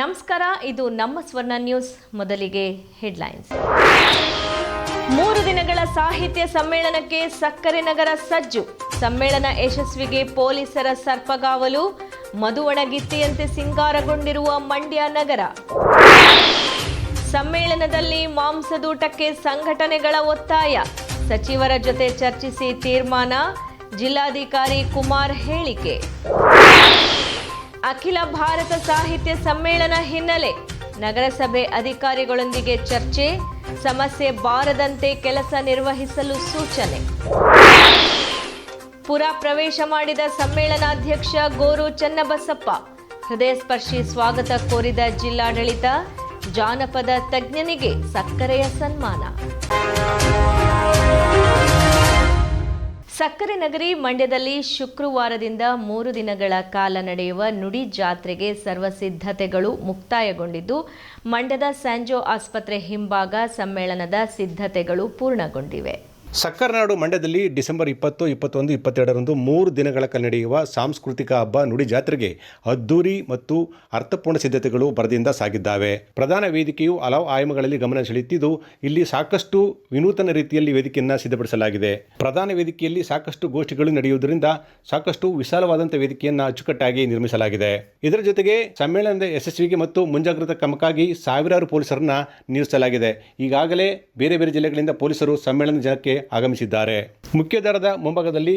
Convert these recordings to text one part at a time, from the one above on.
ನಮಸ್ಕಾರ, ಇದು ನಮ್ಮ ಸ್ವರ್ಣ ನ್ಯೂಸ್, ಮೊದಲಿಗೆ ಹೆಡ್ಲೈನ್ಸ್. ಮೂರು ದಿನಗಳ ಸಾಹಿತ್ಯ ಸಮ್ಮೇಳನಕ್ಕೆ ಸಕ್ಕರೆ ನಗರ ಸಜ್ಜು. ಸಮ್ಮೇಳನ ಯಶಸ್ವಿಗೆ ಪೊಲೀಸರ ಸರ್ಪಗಾವಲು ಮಧು ಒಣಗಿತ್ತಿಯಂತೆ ಸಿಂಗಾರಗೊಂಡಿರುವ ಮಂಡ್ಯ ನಗರ. ಸಮ್ಮೇಳನದಲ್ಲಿ ಮಾಂಸದೂಟಕ್ಕೆ ಸಂಘಟನೆಗಳ ಒತ್ತಾಯ. ಸಚಿವರ ಜೊತೆ ಚರ್ಚಿಸಿ ತೀರ್ಮಾನ, ಜಿಲ್ಲಾಧಿಕಾರಿ ಕುಮಾರ್ ಹೇಳಿಕೆ. ಅಖಿಲ ಭಾರತ ಸಾಹಿತ್ಯ ಸಮ್ಮೇಳನ ಹಿನ್ನೆಲೆ ನಗರಸಭೆ ಅಧಿಕಾರಿಗಳೊಂದಿಗೆ ಚರ್ಚೆ, ಸಮಸ್ಯೆ ಬಾರದಂತೆ ಕೆಲಸ ನಿರ್ವಹಿಸಲು ಸೂಚನೆ. ಪುರ ಪ್ರವೇಶ ಮಾಡಿದ ಸಮ್ಮೇಳನಾಧ್ಯಕ್ಷ ಗೋರು ಚನ್ನಬಸಪ್ಪ ಹೃದಯ ಸ್ಪರ್ಶಿ ಸ್ವಾಗತ ಕೋರಿದ ಜಿಲ್ಲಾಡಳಿತ, ಜಾನಪದ ತಜ್ಞನಿಗೆ ಸಕ್ಕರೆಯ ಸನ್ಮಾನ. ಸಕ್ಕರೆ ನಗರಿ ಮಂಡ್ಯದಲ್ಲಿ ಶುಕ್ರವಾರದಿಂದ ಮೂರು ದಿನಗಳ ಕಾಲ ನಡೆಯುವ ನುಡಿ ಜಾತ್ರೆಗೆ ಸರ್ವ ಸಿದ್ಧತೆಗಳು ಮುಕ್ತಾಯಗೊಂಡಿದ್ದು, ಮಂಡ್ಯದ ಸ್ಯಾಂಜೋ ಆಸ್ಪತ್ರೆ ಹಿಂಭಾಗ ಸಮ್ಮೇಳನದ ಸಿದ್ಧತೆಗಳು ಪೂರ್ಣಗೊಂಡಿವೆ. ಸಕ್ಕರನಾಡು ಮಂಡ್ಯದಲ್ಲಿ ಡಿಸೆಂಬರ್ ಇಪ್ಪತ್ತು, ಇಪ್ಪತ್ತೊಂದು, ಇಪ್ಪತ್ತೆರಡರಂದು ಮೂರು ದಿನಗಳ ಕಾಲ ನಡೆಯುವ ಸಾಂಸ್ಕೃತಿಕ ಹಬ್ಬ, ನುಡಿ ಜಾತ್ರೆಗೆ ಅದ್ದೂರಿ ಮತ್ತು ಅರ್ಥಪೂರ್ಣ ಸಿದ್ಧತೆಗಳು ಬರದಿಂದ ಸಾಗಿದ್ದಾವೆ. ಪ್ರಧಾನ ವೇದಿಕೆಯು ಹಲವು ಆಯಾಮಗಳಲ್ಲಿ ಗಮನ ಸೆಳೆಯುತ್ತಿದ್ದು, ಇಲ್ಲಿ ಸಾಕಷ್ಟು ವಿನೂತನ ರೀತಿಯಲ್ಲಿ ವೇದಿಕೆಯನ್ನು ಸಿದ್ಧಪಡಿಸಲಾಗಿದೆ. ಪ್ರಧಾನ ವೇದಿಕೆಯಲ್ಲಿ ಸಾಕಷ್ಟು ಗೋಷ್ಠಿಗಳು ನಡೆಯುವುದರಿಂದ ಸಾಕಷ್ಟು ವಿಶಾಲವಾದಂಥ ವೇದಿಕೆಯನ್ನು ಅಚ್ಚುಕಟ್ಟಾಗಿ ನಿರ್ಮಿಸಲಾಗಿದೆ. ಇದರ ಜೊತೆಗೆ ಸಮ್ಮೇಳನದ ಯಶಸ್ವಿಗೆ ಮತ್ತು ಮುಂಜಾಗ್ರತಾ ಕ್ರಮಕ್ಕಾಗಿ ಸಾವಿರಾರು ಪೊಲೀಸರನ್ನ ನಿಯೋಜಿಸಲಾಗಿದೆ. ಈಗಾಗಲೇ ಬೇರೆ ಬೇರೆ ಜಿಲ್ಲೆಗಳಿಂದ ಪೊಲೀಸರು ಸಮ್ಮೇಳನ ಜನಕ್ಕೆ ಆಗಮಿಸಿದ್ದಾರೆ. ಮುಖ್ಯ ದಾರದ ಮುಂಭಾಗದಲ್ಲಿ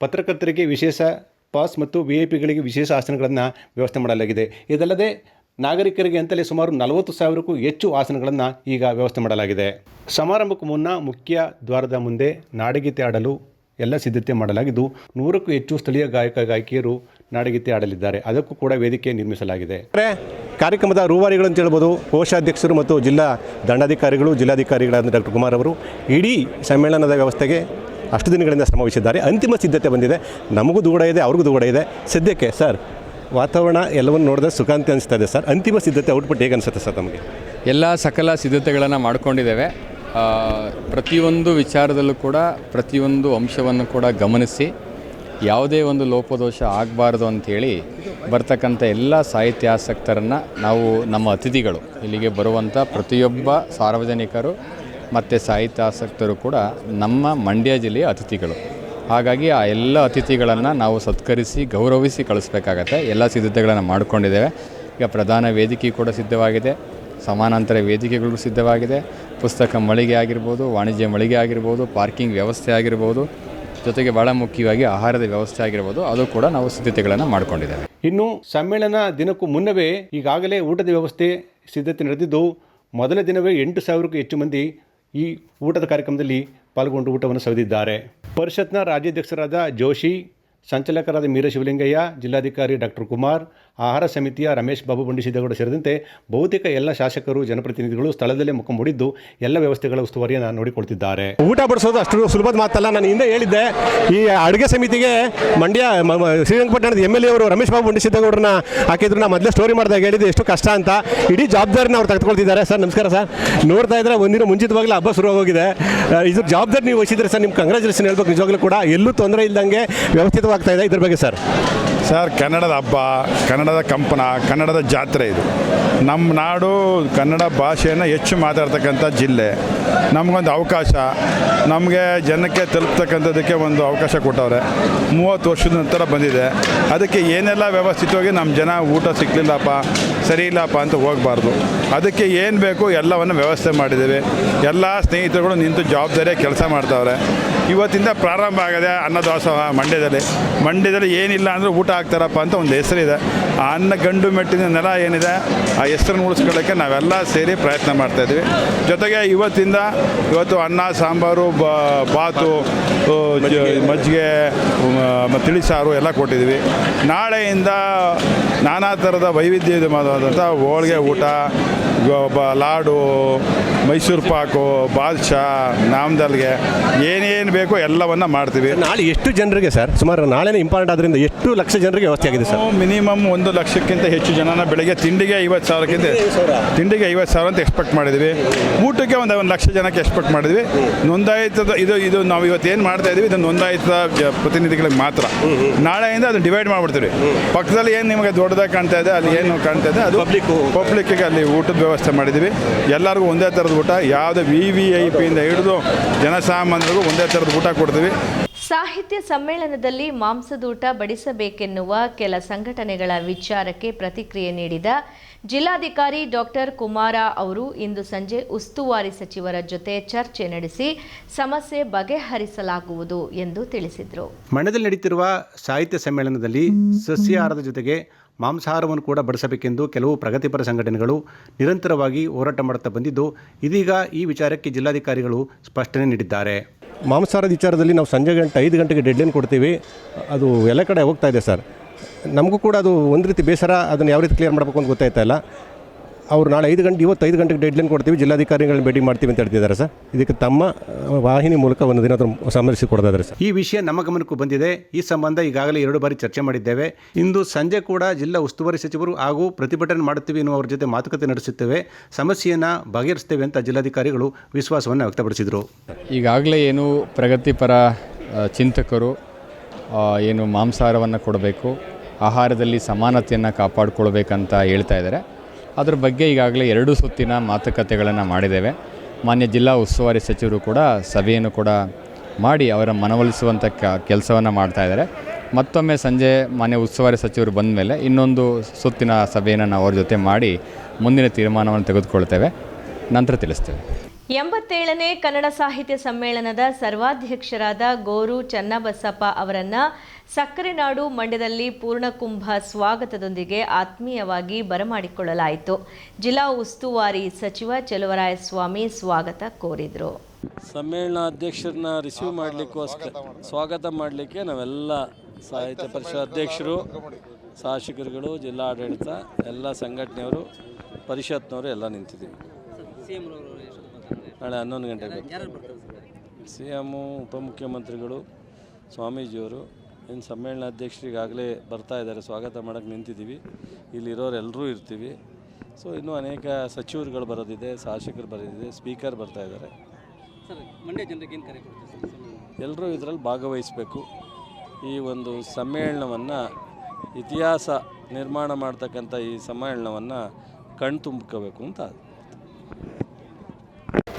ಪತ್ರಕರ್ತರಿಗೆ ವಿಶೇಷ ಪಾಸ್ ಮತ್ತು ವಿ ಐ ವಿಶೇಷ ಆಸನಗಳನ್ನು ವ್ಯವಸ್ಥೆ ಮಾಡಲಾಗಿದೆ. ಇದಲ್ಲದೆ ನಾಗರಿಕರಿಗೆ ಅಂತಲೇ ಸುಮಾರು ನಲವತ್ತು ಸಾವಿರಕ್ಕೂ ಹೆಚ್ಚು ಆಸನಗಳನ್ನು ಈಗ ವ್ಯವಸ್ಥೆ ಮಾಡಲಾಗಿದೆ. ಸಮಾರಂಭಕ್ಕೂ ಮುನ್ನ ಮುಖ್ಯ ದ್ವಾರದ ಮುಂದೆ ನಾಡಗೀತೆ ಆಡಲು ಎಲ್ಲ ಸಿದ್ಧತೆ ಮಾಡಲಾಗಿದ್ದು, ನೂರಕ್ಕೂ ಹೆಚ್ಚು ಸ್ಥಳೀಯ ಗಾಯಕ, ಗಾಯಕಿಯರು ನಾಡಗೀತೆ ಆಡಲಿದ್ದಾರೆ. ಅದಕ್ಕೂ ಕೂಡ ವೇದಿಕೆ ನಿರ್ಮಿಸಲಾಗಿದೆ. ಕಾರ್ಯಕ್ರಮದ ರೂವಾರಿಗಳು ಅಂತ ಹೇಳ್ಬೋದು ಕೋಶಾಧ್ಯಕ್ಷರು ಮತ್ತು ಜಿಲ್ಲಾ ದಂಡಾಧಿಕಾರಿಗಳು ಜಿಲ್ಲಾಧಿಕಾರಿಗಳಾದ ಡಾಕ್ಟರ್ ಕುಮಾರ್ ಅವರು ಇಡೀ ಸಮ್ಮೇಳನದ ವ್ಯವಸ್ಥೆಗೆ ಅಷ್ಟು ದಿನಗಳಿಂದ ಶ್ರಮವಹಿಸಿದ್ದಾರೆ ಅಂತಿಮ ಸಿದ್ಧತೆ ಬಂದಿದೆ. ನಮಗೂ ದೂಡ ಇದೆ ಅವ್ರಿಗೂ ದೂಡ ಇದೆ. ಸದ್ಯಕ್ಕೆ ಸರ್ ವಾತಾವರಣ ಎಲ್ಲವನ್ನು ನೋಡಿದ್ರೆ ಸುಖಾಂತಿ ಅನಿಸ್ತಾ ಇದೆ ಸರ್. ಅಂತಿಮ ಸಿದ್ಧತೆ ಔಟ್ಪುಟ್ ಹೇಗೆ ಅನಿಸುತ್ತೆ ಸರ್ ನಮಗೆ ಎಲ್ಲ ಸಕಲ ಸಿದ್ಧತೆಗಳನ್ನು ಮಾಡಿಕೊಂಡಿದ್ದೇವೆ. ಆ, ಪ್ರತಿಯೊಂದು ವಿಚಾರದಲ್ಲೂ ಕೂಡ ಪ್ರತಿಯೊಂದು ಅಂಶವನ್ನು ಕೂಡ ಗಮನಿಸಿ ಯಾವುದೇ ಒಂದು ಲೋಪದೋಷ ಆಗಬಾರ್ದು ಅಂಥೇಳಿ ಬರ್ತಕ್ಕಂಥ ಎಲ್ಲ ಸಾಹಿತ್ಯಾಸಕ್ತರನ್ನು ನಾವು ನಮ್ಮ ಅತಿಥಿಗಳು, ಇಲ್ಲಿಗೆ ಬರುವಂಥ ಪ್ರತಿಯೊಬ್ಬ ಸಾರ್ವಜನಿಕರು ಮತ್ತು ಸಾಹಿತ್ಯಾಸಕ್ತರು ಕೂಡ ನಮ್ಮ ಮಂಡ್ಯ ಜಿಲ್ಲೆಯ ಅತಿಥಿಗಳು. ಹಾಗಾಗಿ ಆ ಎಲ್ಲ ಅತಿಥಿಗಳನ್ನು ನಾವು ಸತ್ಕರಿಸಿ, ಗೌರವಿಸಿ ಕಳಿಸ್ಬೇಕಾಗತ್ತೆ. ಎಲ್ಲ ಸಿದ್ಧತೆಗಳನ್ನು ಮಾಡಿಕೊಂಡಿದ್ದೇವೆ. ಈಗ ಪ್ರಧಾನ ವೇದಿಕೆ ಕೂಡ ಸಿದ್ಧವಾಗಿದೆ. ಸಮಾನಾಂತರ ವೇದಿಕೆಗಳು ಸಿದ್ಧವಾಗಿದೆ. ಪುಸ್ತಕ ಮಳಿಗೆ ಆಗಿರ್ಬೋದು, ವಾಣಿಜ್ಯ ಮಳಿಗೆ ಆಗಿರ್ಬೋದು, ಪಾರ್ಕಿಂಗ್ ವ್ಯವಸ್ಥೆ ಆಗಿರ್ಬೋದು ಜೊತೆಗೆ ಬಹಳ ಮುಖ್ಯವಾಗಿ ಆಹಾರದ ವ್ಯವಸ್ಥೆ ಆಗಿರ್ಬೋದು, ಅದು ಕೂಡ ನಾವು ಸಿದ್ಧತೆಗಳನ್ನು ಮಾಡಿಕೊಂಡಿದ್ದೇವೆ. ಇನ್ನು ಸಮ್ಮೇಳನ ದಿನಕ್ಕೂ ಮುನ್ನವೇ ಈಗಾಗಲೇ ಊಟದ ವ್ಯವಸ್ಥೆ ಸಿದ್ಧತೆ ನಡೆದಿದ್ದು, ಮೊದಲ ದಿನವೇ ಎಂಟು ಸಾವಿರಕ್ಕೂ ಹೆಚ್ಚು ಮಂದಿ ಈ ಊಟದ ಕಾರ್ಯಕ್ರಮದಲ್ಲಿ ಪಾಲ್ಗೊಂಡು ಊಟವನ್ನು ಸವಿದಿದ್ದಾರೆ. ಪರಿಷತ್ನ ರಾಜ್ಯಾಧ್ಯಕ್ಷರಾದ ಜೋಶಿ, ಸಂಚಾಲಕರಾದ ಮೀರ ಶಿವಲಿಂಗಯ್ಯ, ಜಿಲ್ಲಾಧಿಕಾರಿ ಡಾಕ್ಟರ್ ಕುಮಾರ್ ಆಹಾರ ಸಮಿತಿಯ ರಮೇಶ್ ಬಾಬು ಬಂಡಿ ಸಿದ್ದೇಗೌಡ ಸೇರಿದಂತೆ ಬಹುತೇಕ ಎಲ್ಲ ಶಾಸಕರು ಜನಪ್ರತಿನಿಧಿಗಳು ಸ್ಥಳದಲ್ಲೇ ಮುಖ ಮೂಡಿದ್ದು ಎಲ್ಲ ವ್ಯವಸ್ಥೆಗಳ ಉಸ್ತುವಾರಿಯನ್ನು ನೋಡಿಕೊಳ್ತಿದ್ದಾರೆ. ಊಟ ಬಡಿಸೋದು ಅಷ್ಟು ಸುಲಭದ ಮಾತಲ್ಲ. ನಾನು ಹಿಂದೆ ಹೇಳಿದ್ದೆ ಈ ಅಡುಗೆ ಸಮಿತಿಗೆ ಮಂಡ್ಯ ಶ್ರೀರಂಗಪಟ್ಟಣದ ಎಂ ಎಲ್ ಎ ಅವರು ರಮೇಶ್ ಬಾಬು ಬಂಡಿ ಸಿದ್ದೇಗೌಡರನ್ನ ಹಾಕಿದ್ರು. ನಾ ಮೊದಲೇ ಸ್ಟೋರಿ ಮಾಡಿದಾಗ ಹೇಳಿದ್ದು ಎಷ್ಟು ಕಷ್ಟ ಅಂತ. ಇಡೀ ಜವಾಬ್ದಾರಿನ ಅವ್ರು ತೆಗೆದುಕೊಳ್ತಿದ್ದಾರೆ. ಸರ್ ನಮಸ್ಕಾರ ಸರ್. ನೋಡ್ತಾ ಇದ್ರೆ ಒಂದಿನ ಮುಂಚಿತವಾಗಲೇ ಹಬ್ಬ ಶುರು ಹೋಗಿದೆ ಆ, ಇದ್ರ ಜವಾಬ್ದಾರಿ ನೀವು ವಹಿಸಿದ್ರೆ ಸರ್ ನಿಮ್ಮ ಕಂಗ್ರಾಚುಲೇಷನ್ ಹೇಳ್ಬೇಕು. ನಿಜವಾಗ್ಲೂ ಕೂಡ ಎಲ್ಲೂ ತೊಂದರೆ ಇಲ್ದಂಗೆ ವ್ಯವಸ್ಥಿತವಾಗ್ತಾ ಇದೆ. ಇದ್ರ ಬಗ್ಗೆ ಸರ್. ಸರ್ ಕನ್ನಡದ ಹಬ್ಬ ಕನ್ನಡದ ಕಂಪನ, ಕನ್ನಡದ ಜಾತ್ರೆ ಇದು. ನಮ್ಮ ನಾಡು ಕನ್ನಡ ಭಾಷೆಯನ್ನು ಹೆಚ್ಚು ಮಾತಾಡ್ತಕ್ಕಂಥ ಜಿಲ್ಲೆ. ನಮಗೊಂದು ಅವಕಾಶ. ನಮಗೆ ಜನಕ್ಕೆ ತಲುಪ್ತಕ್ಕಂಥದ್ದಕ್ಕೆ ಒಂದು ಅವಕಾಶ ಕೊಟ್ಟವ್ರೆ. ಮೂವತ್ತು ವರ್ಷದ ನಂತರ ಬಂದಿದೆ. ಅದಕ್ಕೆ ಏನೆಲ್ಲ ವ್ಯವಸ್ಥಿತವಾಗಿ ನಮ್ಮ ಜನ ಊಟ ಸಿಕ್ಕಲಿಲ್ಲಪ್ಪ ಸರಿ ಇಲ್ಲಪ್ಪ ಅಂತ ಹೋಗಬಾರ್ದು. ಅದಕ್ಕೆ ಏನು ಬೇಕು ಎಲ್ಲವನ್ನು ವ್ಯವಸ್ಥೆ ಮಾಡಿದ್ದೀವಿ. ಎಲ್ಲ ಸ್ನೇಹಿತರುಗಳು ನಿಂತು ಜವಾಬ್ದಾರಿಯಾಗಿ ಕೆಲಸ ಮಾಡ್ತವ್ರೆ. ಇವತ್ತಿಂದ ಪ್ರಾರಂಭ ಆಗಿದೆ ಅನ್ನದಾಸೋಹ ಮಂಡ್ಯದಲ್ಲಿ. ಮಂಡ್ಯದಲ್ಲಿ ಏನಿಲ್ಲ ಅಂದರೂ ಊಟ ಹಾಕ್ತಾರಪ್ಪ ಅಂತ ಒಂದು ಹೆಸರಿದೆ. ಆ ಅನ್ನ ಗಂಡು ಮೆಟ್ಟಿನ ನೆಲ ಏನಿದೆ ಆ ಹೆಸರನ್ನು ಉಳಿಸ್ಕೊಳ್ಳೋಕ್ಕೆ ನಾವೆಲ್ಲ ಸೇರಿ ಪ್ರಯತ್ನ ಮಾಡ್ತಾಯಿದ್ವಿ ಜೊತೆಗೆ ಇವತ್ತಿಂದ ಇವತ್ತು ಅನ್ನ ಸಾಂಬಾರು ಬ ಬಾತು ಮಜ್ಜಿಗೆ ಮತ್ತು ತಿಳಿಸಾರು ಎಲ್ಲ ಕೊಟ್ಟಿದ್ದೀವಿ ನಾಳೆಯಿಂದ ನಾನಾ ಥರದ ವೈವಿಧ್ಯವಾದಂಥ ಹೋಳಿಗೆ ಊಟ ಗೊ- ಬ- ಲಾಡು ಮೈಸೂರು ಪಾಕು ಬಾದ್ಶಾ ನಾಮದಲ್ಗೆ ಏನೇನು ಬೇಕೋ ಎಲ್ಲವನ್ನ ಮಾಡ್ತೀವಿ. ನಾಳೆ ಎಷ್ಟು ಜನರಿಗೆ ಸರ್? ಸುಮಾರು ನಾಳೆನೇ ಇಂಪಾರ್ಟೆಂಟ್ ಆದ್ರಿಂದ ಎಷ್ಟು ಲಕ್ಷ ಜನರಿಗೆ ವ್ಯವಸ್ಥೆ ಆಗಿದೆ ಸರ್? ಮಿನಿಮಮ್ ಒಂದು ಒಂದು ಲಕ್ಷಕ್ಕಿಂತ ಹೆಚ್ಚು ಜನನ ಬೆಳಗ್ಗೆ ತಿಂಡಿಗೆ ಐವತ್ತು ಸಾವಿರಕ್ಕಿಂತ ತಿಂಡಿಗೆ ಐವತ್ತು ಸಾವಿರ. ಅಂತ ಎಕ್ಸ್ಪೆಕ್ಟ್ ಮಾಡಿದ್ವಿ. ಊಟಕ್ಕೆ ಒಂದು ಒಂದು ಲಕ್ಷ ಜನಕ್ಕೆ ಎಕ್ಸ್ಪೆಕ್ಟ್ ಮಾಡಿದ್ವಿ. ನೋಂದಾಯಿತದ ಇದು ಇದು ನಾವು ಇವತ್ತು ಏನು ಮಾಡ್ತಾ ಇದ್ದೀವಿ ಇದು ನೋಂದಾಯಿತ ಪ್ರತಿನಿಧಿಗಳಿಗೆ ಮಾತ್ರ. ನಾಳೆಯಿಂದ ಅದು ಡಿವೈಡ್ ಮಾಡ್ಬಿಡ್ತೀವಿ. ಪಕ್ಕದಲ್ಲಿ ಏನು ನಿಮಗೆ ದೊಡ್ಡದಾಗಿ ಕಾಣ್ತಾ ಇದೆ ಅಲ್ಲಿ ಏನು ಕಾಣ್ತಾ ಇದೆ ಅದು ಪಬ್ಲಿಕ್ಕಿಗೆ ಅಲ್ಲಿ ಊಟದ ವ್ಯವಸ್ಥೆ ಮಾಡಿದ್ದೀವಿ ಎಲ್ಲರಿಗೂ ಒಂದೇ ಥರದ ಊಟ ಯಾವುದೇ ವಿ ವಿ ಐ ಪಿಯಿಂದ ಹಿಡಿದು ಜನಸಾಮಾನ್ಯರಿಗೂ ಒಂದೇ ಥರದ ಊಟ ಕೊಡ್ತೀವಿ. ಸಾಹಿತ್ಯ ಸಮ್ಮೇಳನದಲ್ಲಿ ಮಾಂಸದೂಟ ಬಡಿಸಬೇಕೆನ್ನುವ ಕೆಲ ಸಂಘಟನೆಗಳ ವಿಚಾರಕ್ಕೆ ಪ್ರತಿಕ್ರಿಯೆ ನೀಡಿದ ಜಿಲ್ಲಾಧಿಕಾರಿ ಡಾಕ್ಟರ್ ಕುಮಾರ ಅವರು ಇಂದು ಸಂಜೆ ಉಸ್ತುವಾರಿ ಸಚಿವರ ಜೊತೆ ಚರ್ಚೆ ನಡೆಸಿ ಸಮಸ್ಯೆ ಬಗೆಹರಿಸಲಾಗುವುದು ಎಂದು ತಿಳಿಸಿದರು. ಮಂಡ್ಯದಲ್ಲಿ ನಡೆಯುತ್ತಿರುವ ಸಾಹಿತ್ಯ ಸಮ್ಮೇಳನದಲ್ಲಿ ಸಸ್ಯಾಹಾರದ ಜೊತೆಗೆ ಮಾಂಸಾಹಾರವನ್ನು ಕೂಡ ಬಡಿಸಬೇಕೆಂದು ಕೆಲವು ಪ್ರಗತಿಪರ ಸಂಘಟನೆಗಳು ನಿರಂತರವಾಗಿ ಹೋರಾಟ ಮಾಡುತ್ತಾ ಬಂದಿದ್ದು, ಇದೀಗ ಈ ವಿಚಾರಕ್ಕೆ ಜಿಲ್ಲಾಧಿಕಾರಿಗಳು ಸ್ಪಷ್ಟನೆ ನೀಡಿದ್ದಾರೆ. ಮಾಂಸಾಹಾರದ ವಿಚಾರದಲ್ಲಿ ನಾವು ಸಂಜೆ ಗಂಟೆ ಐದು ಗಂಟೆಗೆ ಡೆಡ್ಲೈನ್ ಕೊಡ್ತೀವಿ. ಅದು ಎಲ್ಲ ಕಡೆ ಹೋಗ್ತಾ ಇದೆ ಸರ್. ನಮಗೂ ಕೂಡ ಅದು ಒಂದು ರೀತಿ ಬೇಸರ, ಅದನ್ನು ಯಾವ ರೀತಿ ಕ್ಲಿಯರ್ ಮಾಡಬೇಕು ಅಂತ ಗೊತ್ತಾಯ್ತಾ ಇಲ್ಲ. ಅವ್ರು ನಾಳೆ ಐದು ಗಂಟೆ ಇವತ್ತು ಐದು ಗಂಟೆಗೆ ಡೆಡ್ಲೈನ್ ಕೊಡ್ತೀವಿ ಜಿಲ್ಲಾಧಿಕಾರಿಗಳನ್ನ ಭೇಟಿ ಮಾಡ್ತೀವಿ ಅಂತ ಹೇಳ್ತಿದ್ದಾರೆ ಸರ್. ಇದಕ್ಕೆ ತಮ್ಮ ವಾಹಿನಿ ಮೂಲಕ ಒಂದು ದಿನ ಸಮರಿಸಿ ಸಂಬಂಧಿಸಿ ಕೊಡ್ತಾ ಇದ್ದಾರೆ ಸರ್. ಈ ವಿಷಯ ನಮ್ಮ ಗಮನಕ್ಕೂ ಬಂದಿದೆ. ಈ ಸಂಬಂಧ ಈಗಾಗಲೇ ಎರಡು ಬಾರಿ ಚರ್ಚೆ ಮಾಡಿದ್ದೇವೆ. ಇಂದು ಸಂಜೆ ಕೂಡ ಜಿಲ್ಲಾ ಉಸ್ತುವಾರಿ ಸಚಿವರು ಹಾಗೂ ಪ್ರತಿಭಟನೆ ಮಾಡುತ್ತೀವಿ ಎನ್ನುವರ ಜೊತೆ ಮಾತುಕತೆ ನಡೆಸುತ್ತೇವೆ. ಸಮಸ್ಯೆಯನ್ನು ಬಗೆಹರಿಸ್ತೇವೆ ಅಂತ ಜಿಲ್ಲಾಧಿಕಾರಿಗಳು ವಿಶ್ವಾಸವನ್ನು ವ್ಯಕ್ತಪಡಿಸಿದರು. ಈಗಾಗಲೇ ಏನು ಪ್ರಗತಿಪರ ಚಿಂತಕರು ಏನು ಮಾಂಸಾಹಾರವನ್ನು ಕೊಡಬೇಕು ಆಹಾರದಲ್ಲಿ ಸಮಾನತೆಯನ್ನು ಕಾಪಾಡಿಕೊಳ್ಬೇಕಂತ ಹೇಳ್ತಾ ಇದ್ದಾರೆ. ಅದ್ರ ಬಗ್ಗೆ ಈಗಾಗಲೇ ಎರಡು ಸುತ್ತಿನ ಮಾತುಕತೆಗಳನ್ನು ಮಾಡಿದ್ದೇವೆ. ಮಾನ್ಯ ಜಿಲ್ಲಾ ಉಸ್ತುವಾರಿ ಸಚಿವರು ಕೂಡ ಸಭೆಯನ್ನು ಕೂಡ ಮಾಡಿ ಅವರ ಮನವೊಲಿಸುವಂಥ ಕ, ಕೆಲಸವನ್ನು ಮಾಡ್ತಾ ಇದ್ದಾರೆ. ಮತ್ತೊಮ್ಮೆ ಸಂಜೆ ಮಾನ್ಯ ಉಸ್ತುವಾರಿ ಸಚಿವರು ಬಂದ ಮೇಲೆ ಇನ್ನೊಂದು ಸುತ್ತಿನ ಸಭೆಯನ್ನು ನಾವು ಅವ್ರ ಜೊತೆ ಮಾಡಿ ಮುಂದಿನ ತೀರ್ಮಾನವನ್ನು ತೆಗೆದುಕೊಳ್ತೇವೆ. ನಂತರ ತಿಳಿಸ್ತೇವೆ. ಎಂಬತ್ತೇಳನೇ ಕನ್ನಡ ಸಾಹಿತ್ಯ ಸಮ್ಮೇಳನದ ಸರ್ವಾಧ್ಯಕ್ಷರಾದ ಗೋರು ಚನ್ನಬಸಪ್ಪ ಅವರನ್ನ ಸಕ್ಕರೆ ನಾಡು ಮಂಡ್ಯದಲ್ಲಿ ಪೂರ್ಣಕುಂಭ ಸ್ವಾಗತದೊಂದಿಗೆ ಆತ್ಮೀಯವಾಗಿ ಬರಮಾಡಿಕೊಳ್ಳಲಾಯಿತು. ಜಿಲ್ಲಾ ಉಸ್ತುವಾರಿ ಸಚಿವ ಚೆಲುವರಾಯಸ್ವಾಮಿ ಸ್ವಾಗತ ಕೋರಿದರು. ಸಮ್ಮೇಳನ ಅಧ್ಯಕ್ಷರನ್ನ ರಿಸೀವ್ ಮಾಡಲಿಕ್ಕೋಸ್ಕರ ಸ್ವಾಗತ ಮಾಡಲಿಕ್ಕೆ ನಾವೆಲ್ಲ ಸಾಹಿತ್ಯ ಪರಿಷತ್ ಅಧ್ಯಕ್ಷರು ಶಾಸಕರುಗಳು ಜಿಲ್ಲಾಡಳಿತ ಎಲ್ಲ ಸಂಘಟನೆಯವರು ಪರಿಷತ್ನವರು ಎಲ್ಲ ನಿಂತಿದ್ದೀವಿ. ನಾಳೆ ಹನ್ನೊಂದು ಗಂಟೆಗೆ ಸಿ ಎಮ್ಮು ಉಪಮುಖ್ಯಮಂತ್ರಿಗಳು ಸ್ವಾಮೀಜಿಯವರು ಇನ್ನು ಸಮ್ಮೇಳನ ಅಧ್ಯಕ್ಷರಿಗಾಗಲೇ ಬರ್ತಾ ಇದ್ದಾರೆ. ಸ್ವಾಗತ ಮಾಡೋಕ್ಕೆ ನಿಂತಿದ್ದೀವಿ. ಇಲ್ಲಿರೋರೆಲ್ಲರೂ ಇರ್ತೀವಿ. ಸೊ ಇನ್ನೂ ಅನೇಕ ಸಚಿವರುಗಳು ಬರೋದಿದೆ ಶಾಸಕರು ಬರೋದಿದೆ ಸ್ಪೀಕರ್ ಬರ್ತಾ ಇದ್ದಾರೆ. ಎಲ್ಲರೂ ಇದರಲ್ಲಿ ಭಾಗವಹಿಸಬೇಕು. ಈ ಒಂದು ಸಮ್ಮೇಳನವನ್ನು ಇತಿಹಾಸ ನಿರ್ಮಾಣ ಮಾಡ್ತಕ್ಕಂಥ ಈ ಸಮ್ಮೇಳನವನ್ನು ಕಣ್ತುಂಬ್ಕೋಬೇಕು ಅಂತ.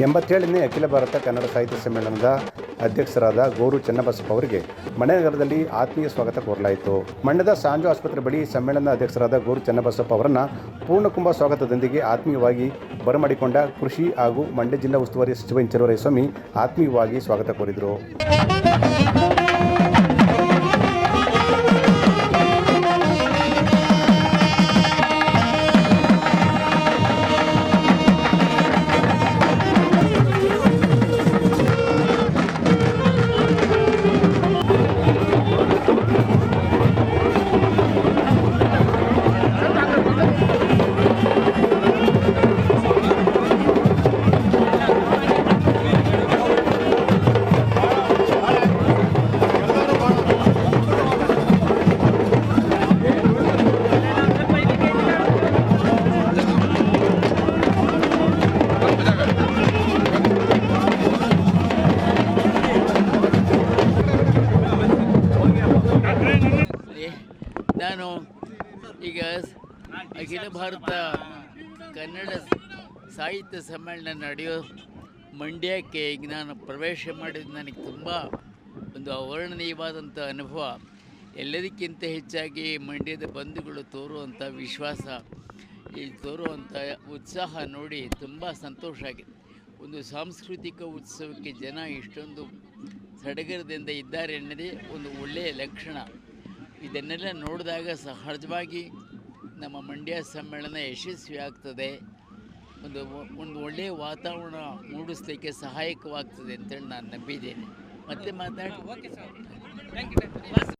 ಎಂಬತ್ತೇಳನೇ ಅಖಿಲ ಭಾರತ ಕನ್ನಡ ಸಾಹಿತ್ಯ ಸಮ್ಮೇಳನದ ಅಧ್ಯಕ್ಷರಾದ ಗೋರು ಚನ್ನಬಸಪ್ಪ ಅವರಿಗೆ ಮನೆನಗರದಲ್ಲಿ ಆತ್ಮೀಯ ಸ್ವಾಗತ ಕೋರಲಾಯಿತು. ಮಂಡ್ಯದ ಸಾಂಜು ಆಸ್ಪತ್ರೆ ಬಳಿ ಸಮ್ಮೇಳನದ ಅಧ್ಯಕ್ಷರಾದ ಗೋರು ಚನ್ನಬಸಪ್ಪ ಅವರನ್ನು ಪೂರ್ಣಕುಂಭ ಸ್ವಾಗತದೊಂದಿಗೆ ಆತ್ಮೀಯವಾಗಿ ಬರಮಾಡಿಕೊಂಡ ಕೃಷಿ ಹಾಗೂ ಮಂಡ್ಯ ಜಿಲ್ಲಾ ಉಸ್ತುವಾರಿ ಸಚಿವ ಇಂಚರವರಸ್ವಾಮಿ ಆತ್ಮೀಯವಾಗಿ ಸ್ವಾಗತ ಕೋರಿದರು. ಸಾಹಿತ್ಯ ಸಮ್ಮೇಳನ ನಡೆಯೋ ಮಂಡ್ಯಕ್ಕೆ ಈಗ ನಾನು ಪ್ರವೇಶ ಮಾಡಿದ್ದು ನನಗೆ ತುಂಬ ಒಂದು ಅವರ್ಣನೀಯವಾದಂಥ ಅನುಭವ. ಎಲ್ಲದಕ್ಕಿಂತ ಹೆಚ್ಚಾಗಿ ಮಂಡ್ಯದ ಬಂಧುಗಳು ತೋರುವಂಥ ವಿಶ್ವಾಸ, ಈ ತೋರುವಂಥ ಉತ್ಸಾಹ ನೋಡಿ ತುಂಬ ಸಂತೋಷ ಆಗಿದೆ. ಒಂದು ಸಾಂಸ್ಕೃತಿಕ ಉತ್ಸವಕ್ಕೆ ಜನ ಇಷ್ಟೊಂದು ಸಡಗರದಿಂದ ಇದ್ದಾರೆ ಅನ್ನೋದೇ ಒಂದು ಒಳ್ಳೆಯ ಲಕ್ಷಣ. ಇದನ್ನೆಲ್ಲ ನೋಡಿದಾಗ ಸಹಜವಾಗಿ ನಮ್ಮ ಮಂಡ್ಯ ಸಮ್ಮೇಳನ ಯಶಸ್ವಿ ಆಗ್ತದೆ ಒಂದು ಒಂದು ಒಳ್ಳೆಯ ವಾತಾವರಣ ಮೂಡಿಸ್ಲಿಕ್ಕೆ ಸಹಾಯಕವಾಗ್ತದೆ ಅಂತೇಳಿ ನಾನು ನಂಬಿದ್ದೇನೆ. ಮತ್ತೆ ಮಾತಾಡಿ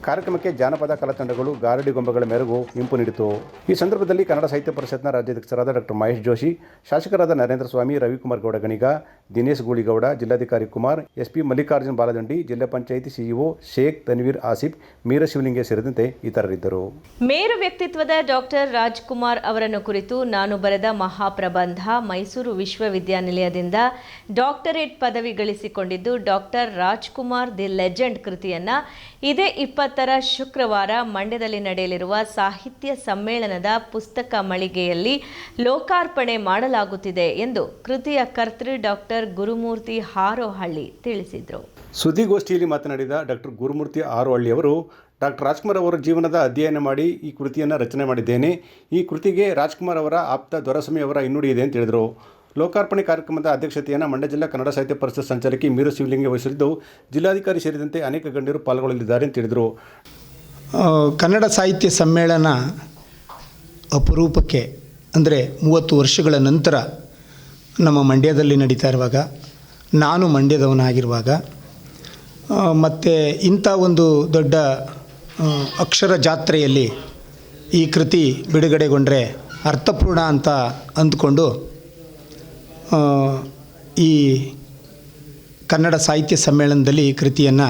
ಕಾರ್ಯಕ್ರಮಕ್ಕೆ ಜಾನಪದ ಕಲಾತಂಡಗಳು, ಗಾರಡಿ ಗೊಂಬೆಗಳ ಮೆರುಗು ಇಂಪು ನೀಡಿತು. ಈ ಸಂದರ್ಭದಲ್ಲಿ ಕನ್ನಡ ಸಾಹಿತ್ಯ ಪರಿಷತ್ನ ರಾಜ್ಯಾಧ್ಯಕ್ಷರಾದ ಡಾಕ್ಟರ್ ಮಹೇಶ್ ಜೋಶಿ, ಶಾಸಕರಾದ ನರೇಂದ್ರ ಸ್ವಾಮಿ, ರವಿಕುಮಾರ್ ಗೌಡ ಗಣಿಗ ದಿನೇಶ್ ಗೂಳಿಗೌಡ, ಜಿಲ್ಲಾಧಿಕಾರಿ ಕುಮಾರ್, ಎಸ್ಪಿ ಮಲ್ಲಿಕಾರ್ಜುನ್ ಬಾಲದಂಡಿ, ಜಿಲ್ಲಾ ಪಂಚಾಯಿತಿ ಸಿಇಒ ಶೇಖ್ ತನ್ವೀರ್ ಆಸಿಫ್, ಮೀರ ಶಿವಲಿಂಗ ಸೇರಿದಂತೆ ಇತರರಿದ್ದರು. ಮೇರು ವ್ಯಕ್ತಿತ್ವದ ಡಾಕ್ಟರ್ ರಾಜ್ಕುಮಾರ್ ಅವರನ್ನು ಕುರಿತು ನಾನು ಬರೆದ ಮಹಾಪ್ರಬಂಧ ಮೈಸೂರು ವಿಶ್ವವಿದ್ಯಾನಿಲಯದಿಂದ ಡಾಕ್ಟರೇಟ್ ಪದವಿ ಗಳಿಸಿಕೊಂಡಿದ್ದು ಡಾಕ್ಟರ್ ರಾಜ್ಕುಮಾರ್ ದಿ ಲೆಜೆಂಡ್ ಕೃತಿಯನ್ನ ಇದೇ ಇಪ್ಪತ್ತರ ಶುಕ್ರವಾರ ಮಂಡ್ಯದಲ್ಲಿ ನಡೆಯಲಿರುವ ಸಾಹಿತ್ಯ ಸಮ್ಮೇಳನದ ಪುಸ್ತಕ ಮಳಿಗೆಯಲ್ಲಿ ಲೋಕಾರ್ಪಣೆ ಮಾಡಲಾಗುತ್ತಿದೆ ಎಂದು ಕೃತಿಯ ಕರ್ತೃ ಡಾಕ್ಟರ್ ಗುರುಮೂರ್ತಿ ಹಾರೋಹಳ್ಳಿ ತಿಳಿಸಿದರು. ಸುದ್ದಿಗೋಷ್ಠಿಯಲ್ಲಿ ಮಾತನಾಡಿದ ಡಾಕ್ಟರ್ ಗುರುಮೂರ್ತಿ ಆರೋಹಳ್ಳಿ ಅವರು ಡಾಕ್ಟರ್ ರಾಜ್ಕುಮಾರ್ ಅವರ ಜೀವನದ ಅಧ್ಯಯನ ಮಾಡಿ ಈ ಕೃತಿಯನ್ನು ರಚನೆ ಮಾಡಿದ್ದೇನೆ. ಈ ಕೃತಿಗೆ ರಾಜ್ಕುಮಾರ್ ಅವರ ಆಪ್ತ ದೊರಸ್ವಾಮಿ ಅವರ ಹಿನ್ನುಡಿ ಇದೆ ಅಂತ ಹೇಳಿದರು. ಲೋಕಾರ್ಪಣೆ ಕಾರ್ಯಕ್ರಮದ ಅಧ್ಯಕ್ಷತೆಯನ್ನು ಮಂಡ್ಯ ಜಿಲ್ಲಾ ಕನ್ನಡ ಸಾಹಿತ್ಯ ಪರಿಷತ್ ಸಂಚಾಲಕಿ ಮೀರು ಶಿವಲಿಂಗ ವಹಿಸಲಿದ್ದು, ಜಿಲ್ಲಾಧಿಕಾರಿ ಸೇರಿದಂತೆ ಅನೇಕ ಗಣ್ಯರು ಪಾಲ್ಗೊಳ್ಳಲಿದ್ದಾರೆ ಅಂತ ಹೇಳಿದರು. ಕನ್ನಡ ಸಾಹಿತ್ಯ ಸಮ್ಮೇಳನ ಅಪರೂಪಕ್ಕೆ ಅಂದರೆ ಮೂವತ್ತು ವರ್ಷಗಳ ನಂತರ ನಮ್ಮ ಮಂಡ್ಯದಲ್ಲಿ ನಡೀತಾ ಇರುವಾಗ, ನಾನು ಮಂಡ್ಯದವನಾಗಿರುವಾಗ ಮತ್ತು ಇಂಥ ಒಂದು ದೊಡ್ಡ ಅಕ್ಷರ ಜಾತ್ರೆಯಲ್ಲಿ ಈ ಕೃತಿ ಬಿಡುಗಡೆಗೊಂಡರೆ ಅರ್ಥಪೂರ್ಣ ಅಂತ ಅಂದ್ಕೊಂಡು ಈ ಕನ್ನಡ ಸಾಹಿತ್ಯ ಸಮ್ಮೇಳನದಲ್ಲಿ ಈ ಕೃತಿಯನ್ನು